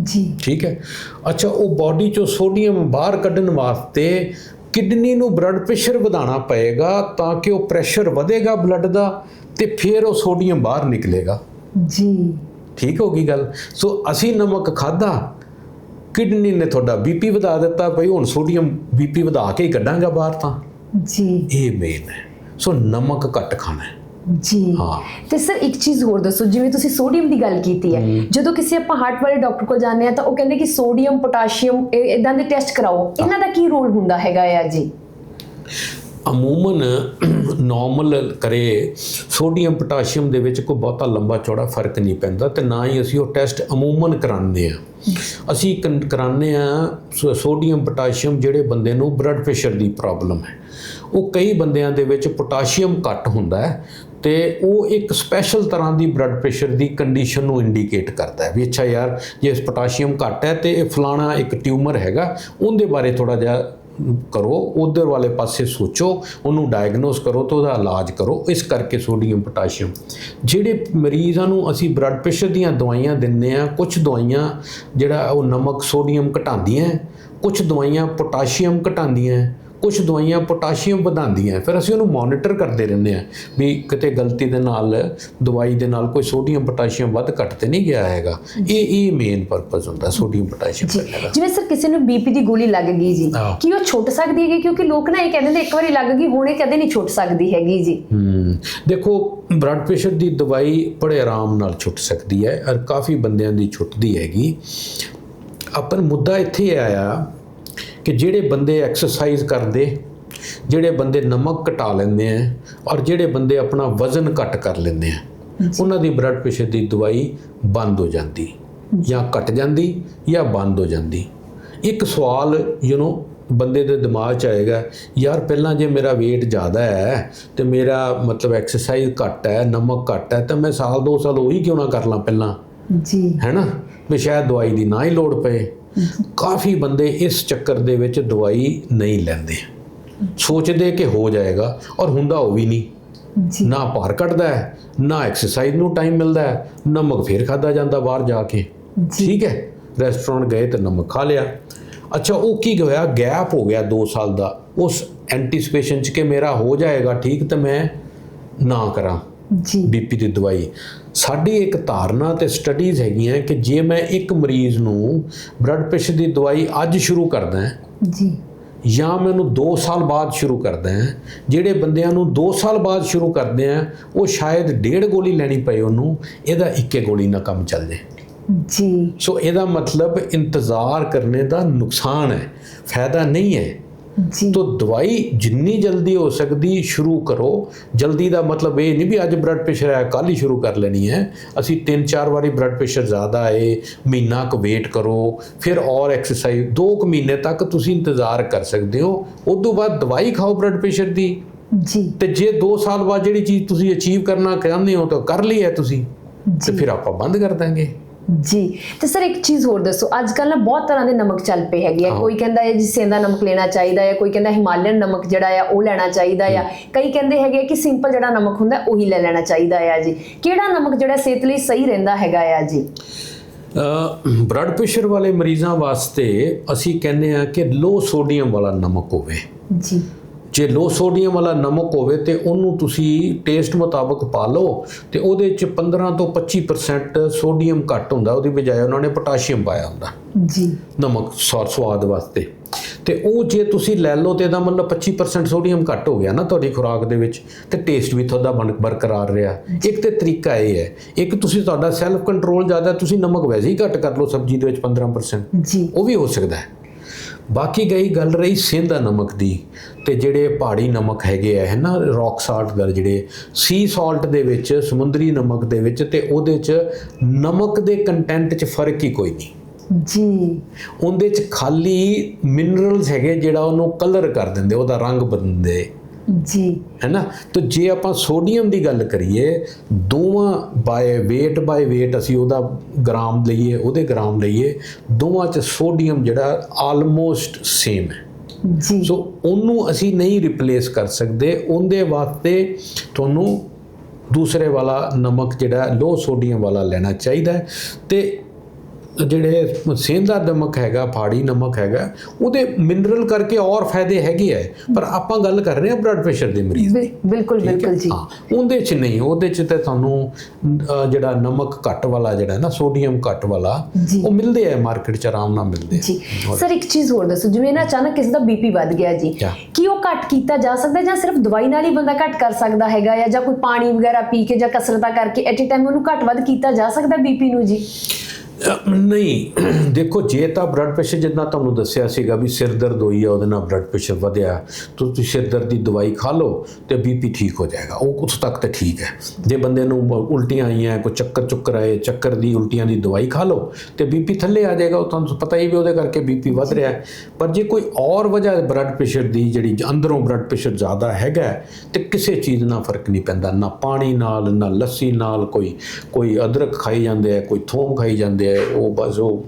ਜੀ। ਠੀਕ ਹੈ? ਅੱਛਾ ਉਹ ਬਾਡੀ ਚੋਂ ਸੋਡੀਅਮ ਬਾਹਰ ਕੱਢਣ ਵਾਸਤੇ ਕਿਡਨੀ ਨੂੰ ਬਲੱਡ ਪ੍ਰੈਸ਼ਰ ਵਧਾਉਣਾ ਪਏਗਾ ਤਾਂ ਕਿ ਉਹ ਪ੍ਰੈਸ਼ਰ ਵਧੇਗਾ ਬਲੱਡ ਦਾ ਤੇ ਫਿਰ ਉਹ ਸੋਡੀਅਮ ਬਾਹਰ ਨਿਕਲੇਗਾ। ਜੀ। ਠੀਕ ਹੋ ਗਈ ਗੱਲ? ਸੋ ਅਸੀਂ ਨਮਕ ਖਾਦਾ ਕਿਡਨੀ ਨੇ ਤੁਹਾਡਾ ਬੀਪੀ ਵਧਾ ਦਿੱਤਾ ਭਈ ਹੁਣ ਸੋਡੀਅਮ ਬੀਪੀ ਵਧਾ ਕੇ ਹੀ ਕੱਢਾਂਗਾ ਬਾਹਰ ਤਾਂ। ਜੀ। ਇਹ ਮੇਨ ਹੈ। ਸੋ ਨਮਕ ਘੱਟ ਖਾਣਾ ਹੈ। ਜੀ। ਹਾਂ। ਤੇ ਸਰ ਇੱਕ ਚੀਜ਼ ਹੋਰ ਦੱਸੋ ਜਿਵੇਂ ਤੁਸੀਂ ਸੋਡੀਅਮ ਦੀ ਗੱਲ ਕੀਤੀ ਹੈ ਜਦੋਂ ਕਿਸੇ ਆਪਾਂ ਹਾਰਟ ਵਾਲੇ ਡਾਕਟਰ ਕੋਲ ਜਾਂਦੇ ਆ ਤਾਂ ਉਹ ਕਹਿੰਦੇ ਕਿ ਸੋਡੀਅਮ ਪੋਟਾਸ਼ੀਅਮ ਇਦਾਂ ਦੇ ਟੈਸਟ ਕਰਾਓ। ਇਹਨਾਂ ਦਾ ਕੀ ਰੋਲ ਹੁੰਦਾ ਹੈਗਾ ਆ ਜੀ? ਅਮੂਮਨ ਨਾਰਮਲ ਕਰੇ ਸੋਡੀਅਮ ਪੋਟਾਸ਼ੀਅਮ ਦੇ ਵਿੱਚ ਕੋਈ ਬਹੁਤਾ ਲੰਬਾ ਚੌੜਾ ਫ਼ਰਕ ਨਹੀਂ ਪੈਂਦਾ ਤੇ ਨਾ ਹੀ ਅਸੀਂ ਉਹ ਟੈਸਟ ਅਮੂਮਨ ਕਰਾਉਂਦੇ ਆ ਅਸੀਂ ਕਨ- ਕਰਾਉਂਦੇ ਆ ਸੋਡੀਅਮ ਪੋਟਾਸ਼ੀਅਮ ਜਿਹੜੇ ਬੰਦੇ ਨੂੰ ਬਲੱਡ ਪ੍ਰੈਸ਼ਰ ਦੀ ਪ੍ਰੋਬਲਮ ਹੈ। ਉਹ ਕਈ ਬੰਦਿਆਂ ਦੇ ਵਿੱਚ ਪੋਟਾਸ਼ੀਅਮ ਘੱਟ ਹੁੰਦਾ ਹੈ ਤੇ ਉਹ ਇੱਕ ਸਪੈਸ਼ਲ ਤਰ੍ਹਾਂ ਦੀ ਬਲੱਡ ਪ੍ਰੈਸ਼ਰ ਦੀ ਕੰਡੀਸ਼ਨ ਨੂੰ ਇੰਡੀਕੇਟ ਕਰਦਾ ਹੈ ਵੀ ਅੱਛਾ ਯਾਰ ਜੇ ਪੋਟਾਸ਼ੀਅਮ ਘੱਟ ਹੈ ਤੇ ਇਹ ਫਲਾਣਾ ਇੱਕ ਟਿਊਮਰ ਹੈਗਾ, ਉਹਦੇ ਬਾਰੇ ਥੋੜਾ ਜਿਹਾ ਕਰੋ, ਉਧਰ ਵਾਲੇ ਪਾਸੇ ਸੋਚੋ, ਉਹਨੂੰ ਡਾਇਗਨੋਸ ਕਰੋ ਤੇ ਉਹਦਾ ਇਲਾਜ ਕਰੋ। ਇਸ ਕਰਕੇ ਸੋਡੀਅਮ ਪੋਟਾਸ਼ੀਅਮ ਜਿਹੜੇ ਮਰੀਜ਼ਾਂ ਨੂੰ ਅਸੀਂ ਬਲੱਡ ਪ੍ਰੈਸ਼ਰ ਦੀਆਂ ਦਵਾਈਆਂ ਦਿੰਨੇ ਆ ਕੁਝ ਦਵਾਈਆਂ ਜਿਹੜਾ ਉਹ ਨਮਕ ਸੋਡੀਅਮ ਘਟਾਉਂਦੀਆਂ ਕੁਝ ਦਵਾਈਆਂ ਪੋਟਾਸ਼ੀਅਮ ਘਟਾਉਂਦੀਆਂ ਕੁਝ ਦਵਾਈਆਂ ਪੋਟਾਸ਼ੀਅਮ ਵਧਾਉਂਦੀਆਂ ਫਿਰ ਅਸੀਂ ਉਹਨੂੰ ਮੋਨੀਟਰ ਕਰਦੇ ਰਹਿੰਦੇ ਆ ਵੀ ਕਿਤੇ ਗਲਤੀ ਦੇ ਨਾਲ ਦਵਾਈ ਦੇ ਨਾਲ ਕੋਈ ਸੋਡੀਅਮ ਪੋਟਾਸ਼ੀਅਮ ਵੱਧ ਘੱਟ ਤੇ ਨਹੀਂ ਗਿਆ ਹੈਗਾ। ਇਹ ਇਹ ਮੇਨ ਪਰਪਸ ਹੁੰਦਾ ਸੋਡੀਅਮ ਪੋਟਾਸ਼ੀਅਮ ਦਾ। ਜਿਵੇਂ ਸਰ ਕਿਸੇ ਨੂੰ ਬੀਪੀ ਦੀ ਗੋਲੀ ਲੱਗ ਗਈ ਜੀ। ਕੀ ਉਹ ਛੁੱਟ ਸਕਦੀ ਹੈਗੀ? ਕਿਉਂਕਿ ਲੋਕ ਨਾ ਇਹ ਕਹਿੰਦੇ ਨੇ ਇੱਕ ਵਾਰੀ ਲੱਗ ਗਈ ਹੁਣ ਇਹ ਕਦੇ ਨਹੀਂ ਛੁੱਟ ਸਕਦੀ ਹੈਗੀ ਜੀ। ਹਮ ਦੇਖੋ ਬਲੱਡ ਪ੍ਰੈਸ਼ਰ ਦੀ ਦਵਾਈ ਬੜੇ ਆਰਾਮ ਨਾਲ ਛੁੱਟ ਸਕਦੀ ਹੈ ਔਰ ਕਾਫੀ ਬੰਦਿਆਂ ਦੀ ਛੁੱਟਦੀ ਹੈਗੀ। ਆਪਰ ਮੁੱਦਾ ਇੱਥੇ ਆਇਆ ਕਿ ਜਿਹੜੇ ਬੰਦੇ ਐਕਸਰਸਾਈਜ਼ ਕਰਦੇ ਜਿਹੜੇ ਬੰਦੇ ਨਮਕ ਘਟਾ ਲੈਂਦੇ ਆ ਔਰ ਜਿਹੜੇ ਬੰਦੇ ਆਪਣਾ ਵਜ਼ਨ ਘੱਟ ਕਰ ਲੈਂਦੇ ਆ ਉਹਨਾਂ ਦੀ ਬਲੱਡ ਪ੍ਰੈਸ਼ਰ ਦੀ ਦਵਾਈ ਬੰਦ ਹੋ ਜਾਂਦੀ ਜਾਂ ਘਟ ਜਾਂਦੀ ਜਾਂ ਬੰਦ ਹੋ ਜਾਂਦੀ। ਇੱਕ ਸਵਾਲ ਯੂ نو ਬੰਦੇ ਦੇ ਦਿਮਾਗ 'ਚ ਆਏਗਾ ਯਾਰ ਪਹਿਲਾਂ ਜੇ ਮੇਰਾ weight ਜ਼ਿਆਦਾ ਹੈ ਤੇ ਮੇਰਾ ਮਤਲਬ ਐਕਸਰਸਾਈਜ਼ ਘੱਟ ਹੈ ਨਮਕ ਘੱਟ ਹੈ ਤਾਂ ਮੈਂ ਸਾਲ ਦੋ ਸਾਲ ਉਹੀ ਕਿਉਂ ਨਾ ਕਰ ਲਾਂ ਪਹਿਲਾਂ? ਜੀ। ਹੈਨਾ ਵੀ ਸ਼ਾਇਦ ਦਵਾਈ ਦੀ ਨਾ ਹੀ ਲੋੜ ਪਏ। ਕਾਫੀ ਬੰਦੇ ਇਸ ਚੱਕਰ ਦੇ ਵਿੱਚ ਦਵਾਈ ਨਹੀਂ ਲੈਂਦੇ। ਸੋਚਦੇ ਕਿ ਹੋ ਜਾਏਗਾ ਔਰ ਹੁੰਦਾ ਉਹ ਵੀ ਨਹੀਂ। ਜੀ। ਨਾ ਭਾਰ ਘਟਦਾ ਹੈ ਨਾ ਐਕਸਰਸਾਈਜ਼ ਨੂੰ ਟਾਈਮ ਮਿਲਦਾ ਹੈ ਨਮਕ ਫੇਰ ਖਾਦਾ ਜਾਂਦਾ ਬਾਹਰ ਜਾ ਕੇ। ਠੀਕ ਹੈ ਰੈਸਟੋਰੈਂਟ ਗਏ ਤੇ ਨਮਕ ਖਾ ਲਿਆ। ਅੱਛਾ ਉਹ ਕੀ ਹੋਇਆ? ਗੈਪ ਹੋ ਗਿਆ 2 ਸਾਲ ਦਾ। ਉਸ ਐਂਟੀਸਪੇਸ਼ਨ ਚ ਕਿ ਮੇਰਾ ਹੋ ਜਾਏਗਾ ਠੀਕ ਤੇ ਮੈਂ ਨਾ ਕਰਾਂ ਜੀ। ਬੀਪੀ ਦੀ ਦਵਾਈ। ਸਾਡੀ ਇੱਕ ਧਾਰਨਾ ਤੇ ਸਟੱਡੀਜ਼ ਹੈਗੀਆਂ ਕਿ ਜੇ ਮੈਂ ਇੱਕ ਮਰੀਜ਼ ਨੂੰ ਬਲੱਡ ਪ੍ਰੈਸ਼ਰ ਦੀ ਦਵਾਈ ਅੱਜ ਸ਼ੁਰੂ ਕਰਦਾ ਜੀ। ਜਾਂ ਮੈਨੂੰ 2 ਸਾਲ ਬਾਅਦ ਸ਼ੁਰੂ ਕਰਦਾ ਹੈ ਜਿਹੜੇ ਬੰਦਿਆਂ ਨੂੰ 2 ਸਾਲ ਬਾਅਦ ਸ਼ੁਰੂ ਕਰਦੇ ਆ ਉਹ ਸ਼ਾਇਦ ਡੇਢ ਗੋਲੀ ਲੈਣੀ ਪਏ ਉਹਨੂੰ ਇਹਦਾ ਇੱਕੇ ਗੋਲੀ ਨਾਲ ਕੰਮ ਚੱਲ ਜੇ ਜੀ। ਸੋ ਇਹਦਾ ਮਤਲਬ ਇੰਤਜ਼ਾਰ ਕਰਨੇ ਦਾ ਨੁਕਸਾਨ ਹੈ ਫਾਇਦਾ ਨਹੀਂ ਹੈ। ਤੋ ਦਵਾਈ ਜਿੰਨੀ ਜਲਦੀ ਹੋ ਸਕਦੀ ਸ਼ੁਰੂ ਕਰੋ। ਜਲਦੀ ਦਾ ਮਤਲਬ ਇਹ ਨਹੀਂ ਵੀ ਅੱਜ ਬਲੱਡ ਪ੍ਰੈਸ਼ਰ ਹੈ ਕੱਲ ਹੀ ਸ਼ੁਰੂ ਕਰ ਲੈਣੀ ਹੈ। ਅਸੀਂ ਤਿੰਨ ਚਾਰ ਵਾਰੀ ਬਲੱਡ ਪ੍ਰੈਸ਼ਰ ਜ਼ਿਆਦਾ ਆਏ ਮਹੀਨਾ ਕੁ ਵੇਟ ਕਰੋ ਫਿਰ ਔਰ ਐਕਸਰਸਾਈਜ਼ 2 ਕੁ ਮਹੀਨੇ ਤੱਕ ਤੁਸੀਂ ਇੰਤਜ਼ਾਰ ਕਰ ਸਕਦੇ ਹੋ। ਉਸ ਤੋਂ ਬਾਅਦ ਦਵਾਈ ਖਾਓ ਬਲੱਡ ਪ੍ਰੈਸ਼ਰ ਦੀ। ਜੀ। ਤੇ ਜੇ 2 ਸਾਲ ਬਾਅਦ ਜਿਹੜੀ ਚੀਜ਼ ਤੁਸੀਂ ਅਚੀਵ ਕਰਨਾ ਚਾਹੁੰਦੇ ਹੋ ਤਾਂ ਕਰ ਲਈ ਹੈ ਤੁਸੀਂ। ਤੇ ਫਿਰ ਆਪਾਂ ਬੰਦ ਕਰ ਦਾਂਗੇ। ਜੀ। ਤੇ ਸਰ ਇੱਕ ਚੀਜ਼ ਹੋਰ ਦੱਸੋ ਅੱਜ ਕੱਲ ਨਾ ਬਹੁਤ ਤਰ੍ਹਾਂ ਦੇ ਨਮਕ ਚੱਲ ਪਏ ਹੈਗੇ ਆ। ਕੋਈ ਕਹਿੰਦਾ ਹੈ ਜੀ ਸੇਂਦਾ ਨਮਕ ਲੈਣਾ ਚਾਹੀਦਾ ਹੈ ਕੋਈ ਕਹਿੰਦਾ ਹਿਮਾਲਯਨ ਨਮਕ ਜਿਹੜਾ ਆ ਉਹ ਲੈਣਾ ਚਾਹੀਦਾ ਆ ਕਈ ਕਹਿੰਦੇ ਹੈਗੇ ਆ ਕਿ ਸਿੰਪਲ ਜਿਹੜਾ ਨਮਕ ਹੁੰਦਾ ਉਹੀ ਲੈ ਲੈਣਾ ਚਾਹੀਦਾ ਆ ਜੀ। ਕਿਹੜਾ ਨਮਕ ਜਿਹੜਾ ਸਿਹਤ ਲਈ ਸਹੀ ਰਹਿੰਦਾ ਹੈਗਾ ਆ ਜੀ? ਬਲੱਡ ਪ੍ਰੈਸ਼ਰ ਵਾਲੇ ਮਰੀਜ਼ਾਂ ਵਾਸਤੇ ਅਸੀਂ ਕਹਿੰਦੇ ਆ ਕਿ ਲੋ ਸੋਡੀਅਮ ਵਾਲਾ ਨਮਕ ਹੋਵੇ। ਜੀ। ਜੇ ਲੋ ਸੋਡੀਅਮ ਵਾਲਾ ਨਮਕ ਹੋਵੇ ਤੇ ਉਹਨੂੰ ਤੁਸੀਂ ਟੇਸਟ ਮੁਤਾਬਕ ਪਾ ਲਓ ਤੇ ਉਹਦੇ ਚ 15 ਤੋਂ 25% ਸੋਡੀਅਮ ਘੱਟ ਹੁੰਦਾ ਉਹਦੀ ਬਜਾਏ ਉਹਨਾਂ ਨੇ ਪੋਟਾਸ਼ੀਅਮ ਪਾਇਆ ਹੁੰਦਾ। ਜੀ। ਨਮਕ ਸੌ- ਸਵਾਦ ਵਾਸਤੇ। ਤੇ ਉਹ ਜੇ ਤੁਸੀਂ ਲੈ ਲਓ ਤੇ ਇਹਦਾ ਮਤਲਬ 25% ਸੋਡੀਅਮ ਘੱਟ ਹੋ ਗਿਆ ਨਾ ਤੁਹਾਡੀ ਖੁਰਾਕ ਦੇ ਵਿੱਚ ਤੇ ਟੇਸਟ ਵੀ ਤੁਹਾਡਾ ਬਣ- ਬਰਕਰਾਰ ਰਿਹਾ। ਇੱਕ ਤੇ ਤਰੀਕਾ ਇਹ ਹੈ ਇੱਕ ਤੁਸੀਂ ਤੁਹਾਡਾ ਸੈਲਫ ਕੰਟਰੋਲ ਜ਼ਿਆਦਾ ਤੁਸੀਂ ਨਮਕ ਵੈਸੇ ਹੀ ਘੱਟ ਕਰ ਲਓ ਸਬਜ਼ੀ ਦੇ ਵਿੱਚ 15% ਜੀ। ਉਹ ਵੀ ਹੋ ਸਕਦਾ ਹੈ। ਬਾਕੀ ਗਈ ਗੱਲ ਰਹੀ ਸਿੰਧਾ ਨਮਕ ਦੀ ਤੇ ਜਿਹੜੇ ਪਹਾੜੀ ਨਮਕ ਹੈਗੇ ਆ ਹੈ ਨਾ ਰੌਕ ਸਾਲਟ ਦਾ ਜਿਹੜੇ ਸੀ ਸਾਲਟ ਦੇ ਵਿੱਚ ਸਮੁੰਦਰੀ ਨਮਕ ਦੇ ਵਿੱਚ ਤੇ ਉਹਦੇ ਚ ਨਮਕ ਦੇ ਕੰਟੈਂਟ 'ਚ ਫ਼ਰਕ ਹੀ ਕੋਈ ਨਹੀਂ। ਜੀ। ਉਹਦੇ 'ਚ ਖਾਲੀ ਮਿਨਰਲਸ ਹੈਗੇ ਜਿਹੜਾ ਉਹਨੂੰ ਕਲਰ ਕਰ ਦਿੰਦੇ ਉਹਦਾ ਰੰਗ ਬਦਲਦੇ ਜੀ। ਹੈ ਨਾ ਤੇ ਜੇ ਆਪਾਂ ਸੋਡੀਅਮ ਦੀ ਗੱਲ ਕਰੀਏ ਦੋਵਾਂ ਬਾਏ weight ਬਾਏ weight ਅਸੀਂ ਉਹਦਾ ਗ੍ਰਾਮ ਲਈਏ ਉਹਦੇ ਗ੍ਰਾਮ ਲਈਏ ਦੋਵਾਂ 'ਚ ਸੋਡੀਅਮ ਜਿਹੜਾ ਆਲਮੋਸਟ ਸੇਮ ਹੈ। ਜੀ। ਸੋ ਉਹਨੂੰ ਅਸੀਂ ਨਹੀਂ ਰਿਪਲੇਸ ਕਰ ਸਕਦੇ। ਉਹਦੇ ਵਾਸਤੇ ਤੁਹਾਨੂੰ ਦੂਸਰੇ ਵਾਲਾ ਨਮਕ ਜਿਹੜਾ ਲੋ ਸੋਡੀਅਮ ਵਾਲਾ ਲੈਣਾ ਚਾਹੀਦਾ ਤੇ ਜਿਹੜੇ ਸੇਂਦਾ ਨਮਕ ਹੈਗਾ ਪਹਾੜੀ ਨਮਕ ਹੈਗਾ ਉਹਦੇ ਮਿਨਰਲ ਕਰਕੇ ਔਰ ਫਾਇਦੇ ਹੈਗੇ ਆ ਪਰ ਆਪਾਂ ਗੱਲ ਕਰ ਰਹੇ ਹਾਂ ਬਲੱਡ ਪ੍ਰੈਸ਼ਰ ਦੇ ਮਰੀਜ਼ ਦੀ। ਬਿਲ- ਬਿਲਕੁਲ? ਬਿਲਕੁਲ ਜੀ ਹਾਂ ਉਹਦੇ ਚ ਨਹੀਂ ਉਹਦੇ ਚ ਤੇ ਤੁਹਾਨੂੰ ਜਿਹੜਾ ਨਮਕ ਘੱਟ ਵਾਲਾ ਜਿਹੜਾ ਨਾ ਸੋਡੀਅਮ ਘੱਟ ਵਾਲਾ। ਉਹ ਮਿਲਦੇ ਆ ਮਾਰਕੀਟ ਚ ਆਰਾਮ ਨਾਲ ਮਿਲਦੇ ਆ ਜੀ ਸਰ ਇੱਕ ਚੀਜ਼ ਹੋਰ ਦੱਸੋ ਜਿਵੇਂ ਨਾ ਅਚਾਨਕ ਕਿਸੇ ਦਾ ਬੀਪੀ ਵੱਧ ਗਿਆ ਜੀ? ਕੀ ਉਹ ਘੱਟ ਕੀਤਾ ਜਾ ਸਕਦਾ ਜਾਂ ਸਿਰਫ ਦਵਾਈ ਨਾਲ ਹੀ ਬੰਦਾ ਘੱਟ ਕਰ ਸਕਦਾ ਹੈਗਾ ਜਾਂ ਕੋਈ ਪਾਣੀ ਵਗੈਰਾ ਪੀ ਕੇ ਜਾਂ ਕਸਰਤਾਂ ਕਰਕੇ ਐਟ ਟਾਈਮ ਉਹਨੂੰ ਘੱਟ ਵੱਧ ਕੀਤਾ ਜਾ ਸਕਦਾ ਬੀਪੀ ਨੂੰ ਜੀ ਨਹੀਂ ਦੇਖੋ ਜੇ ਤਾਂ ਬਲੱਡ ਪ੍ਰੈਸ਼ਰ ਜਿੱਦਾਂ ਤੁਹਾਨੂੰ ਦੱਸਿਆ ਸੀਗਾ ਵੀ ਸਿਰ ਦਰਦ ਹੋਈ ਆ ਉਹਦੇ ਨਾਲ ਬਲੱਡ ਪ੍ਰੈਸ਼ਰ ਵਧਿਆ ਤਾਂ ਤੁਸੀਂ ਸਿਰ ਦਰਦ ਦੀ ਦਵਾਈ ਖਾ ਲਓ ਤੇ ਬੀਪੀ ਠੀਕ ਹੋ ਜਾਏਗਾ। ਉਹ ਉਸ ਤੱਕ ਤਾਂ ਠੀਕ ਹੈ। ਜੇ ਬੰਦੇ ਨੂੰ ਬ- ਉਲਟੀਆਂ ਆਈਆਂ ਕੋਈ ਚੱਕਰ ਚੁੱਕਰ ਆਏ ਚੱਕਰ ਦੀ ਉਲਟੀਆਂ ਦੀ ਦਵਾਈ ਖਾ ਲਓ ਤੇ ਬੀਪੀ ਥੱਲੇ ਆ ਜਾਏਗਾ ਉਹ ਤੁਹਾਨੂੰ ਪਤਾ ਹੀ ਵੀ ਉਹਦੇ ਕਰਕੇ ਬੀਪੀ ਵੱਧ ਰਿਹਾ ਪਰ ਜੇ ਕੋਈ ਔਰ ਵਜ੍ਹਾ ਬਲੱਡ ਪ੍ਰੈਸ਼ਰ ਦੀ ਜਿਹੜੀ ਅੰਦਰੋਂ ਬਲੱਡ ਪ੍ਰੈਸ਼ਰ ਜ਼ਿਆਦਾ ਹੈਗਾ ਹੈ, ਤੇ ਕਿਸੇ ਚੀਜ਼ ਨਾਲ ਫ਼ਰਕ ਨਹੀਂ ਪੈਂਦਾ। ਨਾ ਪਾਣੀ ਨਾਲ ਨਾ ਲੱਸੀ ਨਾਲ ਕੋਈ ਕੋਈ ਅਦਰਕ ਖਾਈ ਜਾਂਦੇ ਆ ਕੋਈ ਥੋਮ ਖਾਈ ਜਾਂਦੇ ਆ ਉਹ ਬਸ ਉਹ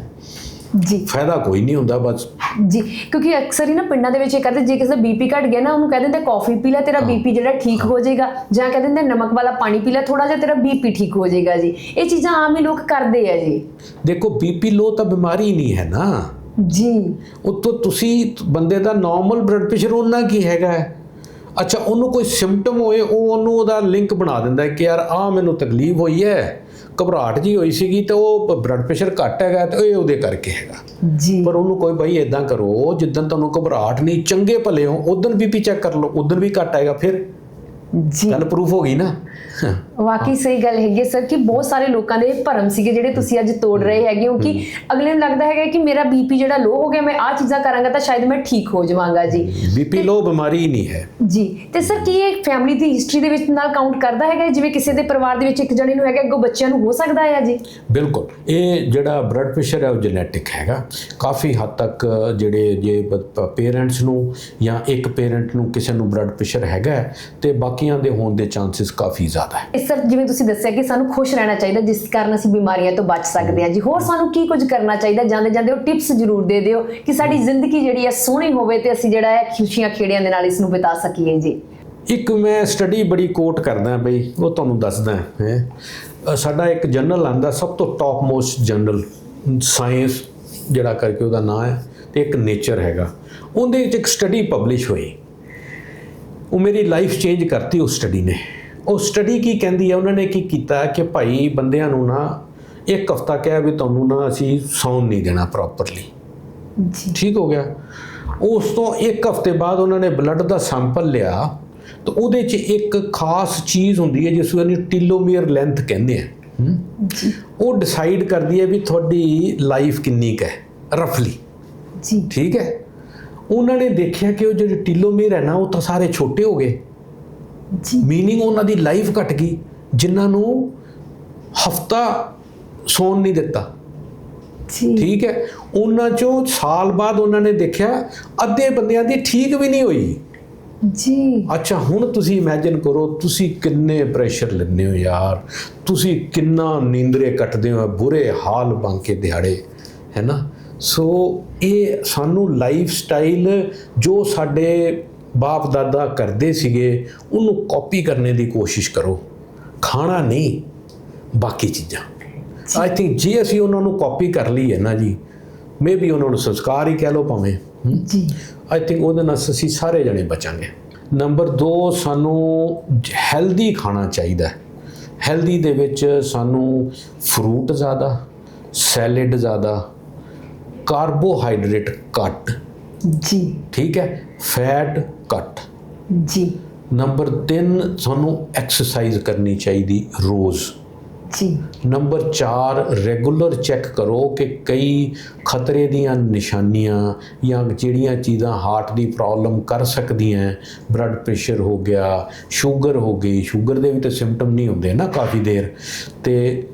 ਜੀ। ਫਾਇਦਾ ਕੋਈ ਨਹੀਂ ਹੁੰਦਾ ਬਸ। ਜੀ ਕਿਉਂਕਿ ਅਕਸਰ ਹੀ ਨਾ ਪਿੰਡਾਂ ਦੇ ਵਿੱਚ ਇਹ ਕਰਦੇ ਜੇ ਕਿਸੇ ਦਾ ਬੀਪੀ ਘਟ ਗਿਆ ਨਾ ਉਹਨੂੰ ਕਹਿ ਦਿੰਦੇ ਕਾਫੀ ਪੀ ਲੈ ਤੇਰਾ ਬੀਪੀ ਜਿਹੜਾ ਠੀਕ ਹੋ। ਜਾਏਗਾ। ਜਾਂ ਕਹਿ ਦਿੰਦੇ ਨਮਕ ਵਾਲਾ ਪਾਣੀ ਪੀ ਲੈ ਥੋੜਾ ਜਿਹਾ ਤੇਰਾ ਬੀਪੀ ਠੀਕ ਹੋ ਜਾਏਗਾ ਜੀ। ਇਹ ਚੀਜ਼ਾਂ ਆਮ ਹੀ ਲੋਕ ਕਰਦੇ ਆ ਜੀ। ਦੇਖੋ ਬੀਪੀ ਲੋ ਤਾਂ ਬਿਮਾਰੀ ਨਹੀਂ ਹੈ ਨਾ। ਜੀ। ਉਤੋਂ ਤੁਸੀਂ ਬੰਦੇ ਦਾ ਨਾਰਮਲ ਬਲੱਡ ਪ੍ਰੈਸ਼ਰ ਉਹਨਾਂ ਕੀ ਹੈਗਾ ਹੈ? ਅੱਛਾ ਉਹਨੂੰ ਕੋਈ ਸਿੰਪਟਮ ਹੋਏ ਉਹ ਉਹਨੂੰ ਉਹਦਾ ਲਿੰਕ ਬਣਾ ਦਿੰਦਾ ਕਿ ਯਾਰ ਆ ਮੈਨੂੰ ਤਕਲੀਫ ਹੋਈ ਹੈ। ਘਬਰਾਹਟ ਜੀ ਹੋਈ ਸੀਗੀ ਤੇ ਉਹ ਬਲੱਡ ਪ੍ਰੈਸ਼ਰ ਘੱਟ ਹੈਗਾ ਤੇ ਇਹ ਉਹਦੇ ਕਰਕੇ ਹੈਗਾ। ਜੀ। ਪਰ ਉਹਨੂੰ ਕੋਈ ਬਈ ਇਦਾਂ ਕਰੋ ਜਿੱਦਣ ਤੁਹਾਨੂੰ ਘਬਰਾਹਟ ਨਹੀਂ ਚੰਗੇ ਭਲੇ ਹੋ ਉਦੋਂ ਬੀਪੀ ਚੈੱਕ ਕਰ ਲਓ ਉਦੋਂ ਵੀ ਘੱਟ ਆਏਗਾ ਫਿਰ ਜੀ। ਗੱਲ ਪ੍ਰੂਫ ਹੋ ਗਈ ਨਾ। ਵਾਕਈ ਸਹੀ ਗੱਲ ਹੈਗੀ ਸਰ ਕਿ ਬਹੁਤ ਸਾਰੇ ਲੋਕਾਂ ਦੇ ਭਰਮ ਸੀਗੇ ਜਿਹੜੇ ਤੁਸੀਂ ਅੱਜ ਤੋੜ ਰਹੇ ਹੈਗੇ ਹੋ ਕਿ ਅਗਲੇ ਨੂੰ ਲੱਗਦਾ ਹੈਗਾ ਕਿ ਮੇਰਾ ਬੀਪੀ ਜਿਹੜਾ ਲੋ ਹੋ ਗਿਆ ਮੈਂ ਆਹ ਚੀਜ਼ਾਂ ਕਰਾਂਗਾ ਤਾਂ ਸ਼ਾਇਦ ਮੈਂ ਠੀਕ ਹੋ ਜਾਵਾਂਗਾ ਜੀ। ਬੀਪੀ ਲੋ ਬਿਮਾਰੀ ਹੀ ਨਹੀਂ ਹੈ। ਜੀ ਤੇ ਸਰ ਕੀ ਇਹ ਫੈਮਿਲੀ ਦੀ ਹਿਸਟਰੀ ਦੇ ਵਿੱਚ ਨਾਲ ਕਾਊਂਟ ਕਰਦਾ ਹੈਗਾ? ਜਿਵੇਂ ਕਿਸੇ ਦੇ ਪਰਿਵਾਰ ਦੇ ਵਿੱਚ ਇੱਕ ਜਣੇ ਨੂੰ ਹੈਗਾ ਅੱਗੋਂ ਬੱਚਿਆਂ ਨੂੰ ਹੋ ਸਕਦਾ ਹੈ ਜੀ? ਬਿਲਕੁਲ। ਇਹ ਜਿਹੜਾ ਬਲੱਡ ਪ੍ਰੈਸ਼ਰ ਹੈ ਉਹ ਜੈਨੇਟਿਕ ਹੈਗਾ। ਕਾਫੀ ਹੱਦ ਤੱਕ ਜਿਹੜੇ ਜੇ ਪੇਰੈਂਟਸ ਨੂੰ ਜਾਂ ਇੱਕ ਪੇਰੈਂਟ ਨੂੰ ਕਿਸੇ ਨੂੰ ਬਲੱਡ ਪ੍ਰੈਸ਼ਰ ਹੈਗਾ ਤੇ ਬਾਕੀਆਂ ਦੇ ਹੋਣ ਦੇ ਚਾਂਸਸ ਕਾਫੀ ਜ਼ਿਆਦਾ ਹੈ। ਇਸ ਸਰ ਜਿਵੇਂ ਤੁਸੀਂ ਦੱਸਿਆ ਕਿ ਸਾਨੂੰ ਖੁਸ਼ ਰਹਿਣਾ ਚਾਹੀਦਾ ਜਿਸ ਕਾਰਨ ਅਸੀਂ ਬਿਮਾਰੀਆਂ ਤੋਂ ਬਚ ਸਕਦੇ ਹਾਂ। ਜੀ ਹੋਰ ਸਾਨੂੰ ਕੀ ਕੁਝ ਕਰਨਾ ਚਾਹੀਦਾ? ਜਾਂਦੇ ਜਾਂਦੇ ਉਹ ਟਿਪਸ ਜ਼ਰੂਰ ਦੇ ਦਿਓ ਕਿ ਸਾਡੀ ਜ਼ਿੰਦਗੀ ਜਿਹੜੀ ਹੈ ਸੋਹਣੀ ਹੋਵੇ ਤੇ ਅਸੀਂ ਜਿਹੜਾ ਹੈ ਖੁਸ਼ੀਆਂ ਖੇੜਿਆਂ ਦੇ ਨਾਲ ਇਸ ਨੂੰ ਬਿਤਾ ਸਕੀਏ ਜੀ। ਇੱਕ ਮੈਂ ਸਟੱਡੀ ਬੜੀ ਕੋਟ ਕਰਦਾ ਬਈ ਉਹ ਤੁਹਾਨੂੰ ਦੱਸਦਾ ਹੈ ਸਾਡਾ ਇੱਕ ਜਰਨਲ ਆਂਦਾ ਸਭ ਤੋਂ ਟੌਪ ਮੋਸਟ ਜਰਨਲ ਸਾਇੰਸ ਜਿਹੜਾ ਕਰਕੇ ਉਹਦਾ ਨਾਮ ਹੈ ਤੇ ਇੱਕ ਨੇਚਰ ਹੈਗਾ। ਉਹਦੇ ਵਿੱਚ ਇੱਕ ਸਟੱਡੀ ਪਬਲਿਸ਼ ਹੋਈ। ਉਹ ਮੇਰੀ ਲਾਈਫ ਚੇਂਜ ਕਰਤੀ ਉਸ ਸਟੱਡੀ ਨੇ। ਉਹ ਸਟੱਡੀ ਕੀ ਕਹਿੰਦੀ ਹੈ ਉਹਨਾਂ ਨੇ ਕੀ ਕੀਤਾ ਕਿ ਭਾਈ ਬੰਦਿਆਂ ਨੂੰ ਨਾ ਇੱਕ ਹਫਤਾ ਕਿਹਾ ਵੀ ਤੁਹਾਨੂੰ ਨਾ ਅਸੀਂ ਸੌਣ ਨਹੀਂ ਦੇਣਾ ਪ੍ਰੋਪਰਲੀ ਜੀ। ਠੀਕ ਹੋ ਗਿਆ? ਉਸ ਤੋਂ ਇੱਕ ਹਫ਼ਤੇ ਬਾਅਦ ਉਹਨਾਂ ਨੇ ਬਲੱਡ ਦਾ ਸੈਂਪਲ ਲਿਆ ਤਾਂ ਉਹਦੇ 'ਚ ਇੱਕ ਖਾਸ ਚੀਜ਼ ਹੁੰਦੀ ਹੈ ਜਿਸ ਨੂੰ ਟੀਲੋਮੀਅਰ ਲੈਂਥ ਕਹਿੰਦੇ ਆ। ਉਹ ਡਿਸਾਈਡ ਕਰਦੀ ਹੈ ਵੀ ਤੁਹਾਡੀ ਲਾਈਫ ਕਿੰਨੀ ਕੁ ਹੈ ਰਫਲੀ ਜੀ। ਠੀਕ ਹੈ? ਉਹਨਾਂ ਨੇ ਦੇਖਿਆ ਕਿ ਉਹ ਜਿਹੜੇ ਟੀਲੋਮੀਅਰ ਹੈ ਨਾ ਉਹ ਤਾਂ ਸਾਰੇ ਛੋਟੇ ਹੋ ਗਏ। ਜੀ। ਮੀਨਿੰਗ ਉਹਨਾਂ ਦੀ ਲਾਈਫ ਘਟ ਗਈ ਜਿਨ੍ਹਾਂ ਨੂੰ ਹਫਤਾ ਸੌਣ ਨਹੀਂ ਦਿੱਤਾ। ਜੀ। ਠੀਕ ਹੈ? ਉਹਨਾਂ ਚੋਂ ਸਾਲ ਬਾਅਦ ਉਹਨਾਂ ਨੇ ਦੇਖਿਆ ਅੱਧੇ ਬੰਦਿਆਂ ਦੀ ਠੀਕ ਵੀ ਨਹੀਂ ਹੋਈ। ਜੀ। ਅੱਛਾ ਹੁਣ ਤੁਸੀਂ ਇਮੇਜਿਨ ਕਰੋ ਤੁਸੀਂ ਕਿੰਨੇ ਪ੍ਰੈਸ਼ਰ ਲੈਂਦੇ ਹੋ ਯਾਰ। ਤੁਸੀਂ ਕਿੰਨਾ ਨੀਂਦਰੇ ਕੱਟਦੇ ਹੋ ਬੁਰੇ ਹਾਲ ਬਣ ਕੇ ਦਿਹਾੜੇ ਹੈ ਨਾ? ਸੋ ਇਹ ਸਾਨੂੰ ਲਾਈਫ ਸਟਾਈਲ ਜੋ ਸਾਡੇ ਬਾਪ ਦਾਦਾ ਕਰਦੇ ਸੀਗੇ ਉਹਨੂੰ ਕਾਪੀ ਕਰਨੇ ਦੀ ਕੋਸ਼ਿਸ਼ ਕਰੋ। ਖਾਣਾ ਨਹੀਂ ਬਾਕੀ ਚੀਜ਼ਾਂ। ਆਈ ਥਿੰਕ ਜੇ ਅਸੀਂ ਉਹਨਾਂ ਨੂੰ ਕਾਪੀ ਕਰ ਲਈਏ ਨਾ ਜੀ ਮੇਬੀ ਉਹਨਾਂ ਨੂੰ ਸੰਸਕਾਰ ਹੀ ਕਹਿ ਲਓ ਭਾਵੇਂ? ਜੀ। ਆਈ ਥਿੰਕ ਉਹਦੇ ਨਾਲ ਅਸੀਂ ਸਾਰੇ ਜਣੇ ਬਚਾਂਗੇ। ਨੰਬਰ 2 ਸਾਨੂੰ ਹੈਲਦੀ ਖਾਣਾ ਚਾਹੀਦਾ। ਹੈਲਦੀ ਦੇ ਵਿੱਚ ਸਾਨੂੰ ਫਰੂਟ ਜ਼ਿਆਦਾ ਸੈਲਡ ਜ਼ਿਆਦਾ ਕਾਰਬੋਹਾਈਡਰੇਟ ਘੱਟ। ਜੀ। ਠੀਕ ਹੈ? ਫੈਟ ਘੱਟ। ਜੀ। ਨੰਬਰ 3 ਸਾਨੂੰ ਐਕਸਰਸਾਈਜ਼ ਕਰਨੀ ਚਾਹੀਦੀ ਰੋਜ਼। ਜੀ। ਨੰਬਰ 4 ਰੈਗੂਲਰ ਚੈੱਕ ਕਰੋ ਕਿ ਕਈ ਖਤਰੇ ਦੀਆਂ ਨਿਸ਼ਾਨੀਆਂ ਜਾਂ ਜਿਹੜੀਆਂ ਚੀਜ਼ਾਂ ਹਾਰਟ ਦੀ ਪ੍ਰੋਬਲਮ ਕਰ ਸਕਦੀਆਂ ਬਲੱਡ ਪ੍ਰੈਸ਼ਰ ਹੋ ਗਿਆ ਸ਼ੂਗਰ ਹੋ ਗਈ ਸ਼ੂਗਰ ਦੇ ਵੀ ਤਾਂ ਸਿੰਪਟਮ ਨਹੀਂ ਹੁੰਦੇ ਨਾ ਕਾਫੀ ਦੇਰ। ਤੇ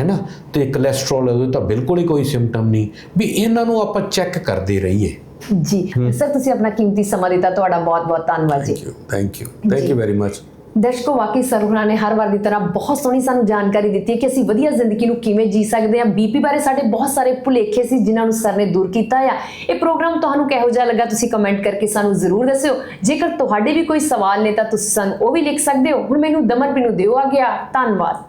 ਹੈ ਨਾ ਤੇ ਕੋਲੇਸਟ੍ਰੋਲ ਉਹਦੇ ਤਾਂ ਬਿਲਕੁਲ ਹੀ ਕੋਈ ਸਿੰਪਟਮ ਨਹੀਂ। ਵੀ ਇਹਨਾਂ ਨੂੰ ਆਪਾਂ ਚੈੱਕ ਕਰਦੇ ਰਹੀਏ। ਜੀ। ਸਰ ਤੁਸੀਂ ਆਪਣਾ ਕੀਮਤੀ ਸਮਾਂ ਦਿੱਤਾ ਤੁਹਾਡਾ ਬਹੁਤ ਬਹੁਤ ਧੰਨਵਾਦ ਜੀ। Thank you thank you very much ਦਰਸ਼ਕੋ ਵਾਕਈ ਸਰ ਨੇ ਹਰ ਵਾਰ ਦੀ ਤਰ੍ਹਾਂ ਬਹੁਤ ਸੋਹਣੀ ਸਾਨੂੰ ਜਾਣਕਾਰੀ ਦਿੱਤੀ ਕਿ ਅਸੀਂ ਵਧੀਆ ਜ਼ਿੰਦਗੀ ਨੂੰ ਕਿਵੇਂ ਜੀ ਸਕਦੇ ਹਾਂ। ਬੀਪੀ ਬਾਰੇ ਸਾਡੇ ਬਹੁਤ ਸਾਰੇ ਭੁਲੇਖੇ ਸੀ ਜਿਨ੍ਹਾਂ ਨੂੰ ਸਰ ਨੇ ਦੂਰ ਕੀਤਾ ਆ। ਇਹ ਪ੍ਰੋਗਰਾਮ ਤੁਹਾਨੂੰ ਕਿਹੋ ਜਿਹਾ ਲੱਗਾ ਤੁਸੀਂ ਕਮੈਂਟ ਕਰਕੇ ਸਾਨੂੰ ਜ਼ਰੂਰ ਦੱਸਿਓ। ਜੇਕਰ ਤੁਹਾਡੇ ਵੀ ਕੋਈ ਸਵਾਲ ਨੇ ਤਾਂ ਤੁਸੀਂ ਸਾਨੂੰ ਉਹ ਵੀ ਲਿਖ ਸਕਦੇ ਹੋ। ਹੁਣ ਮੈਨੂੰ ਦਮਨ ਨੂੰ ਦਿਓ ਆ। ਗਿਆ ਧੰਨਵਾਦ।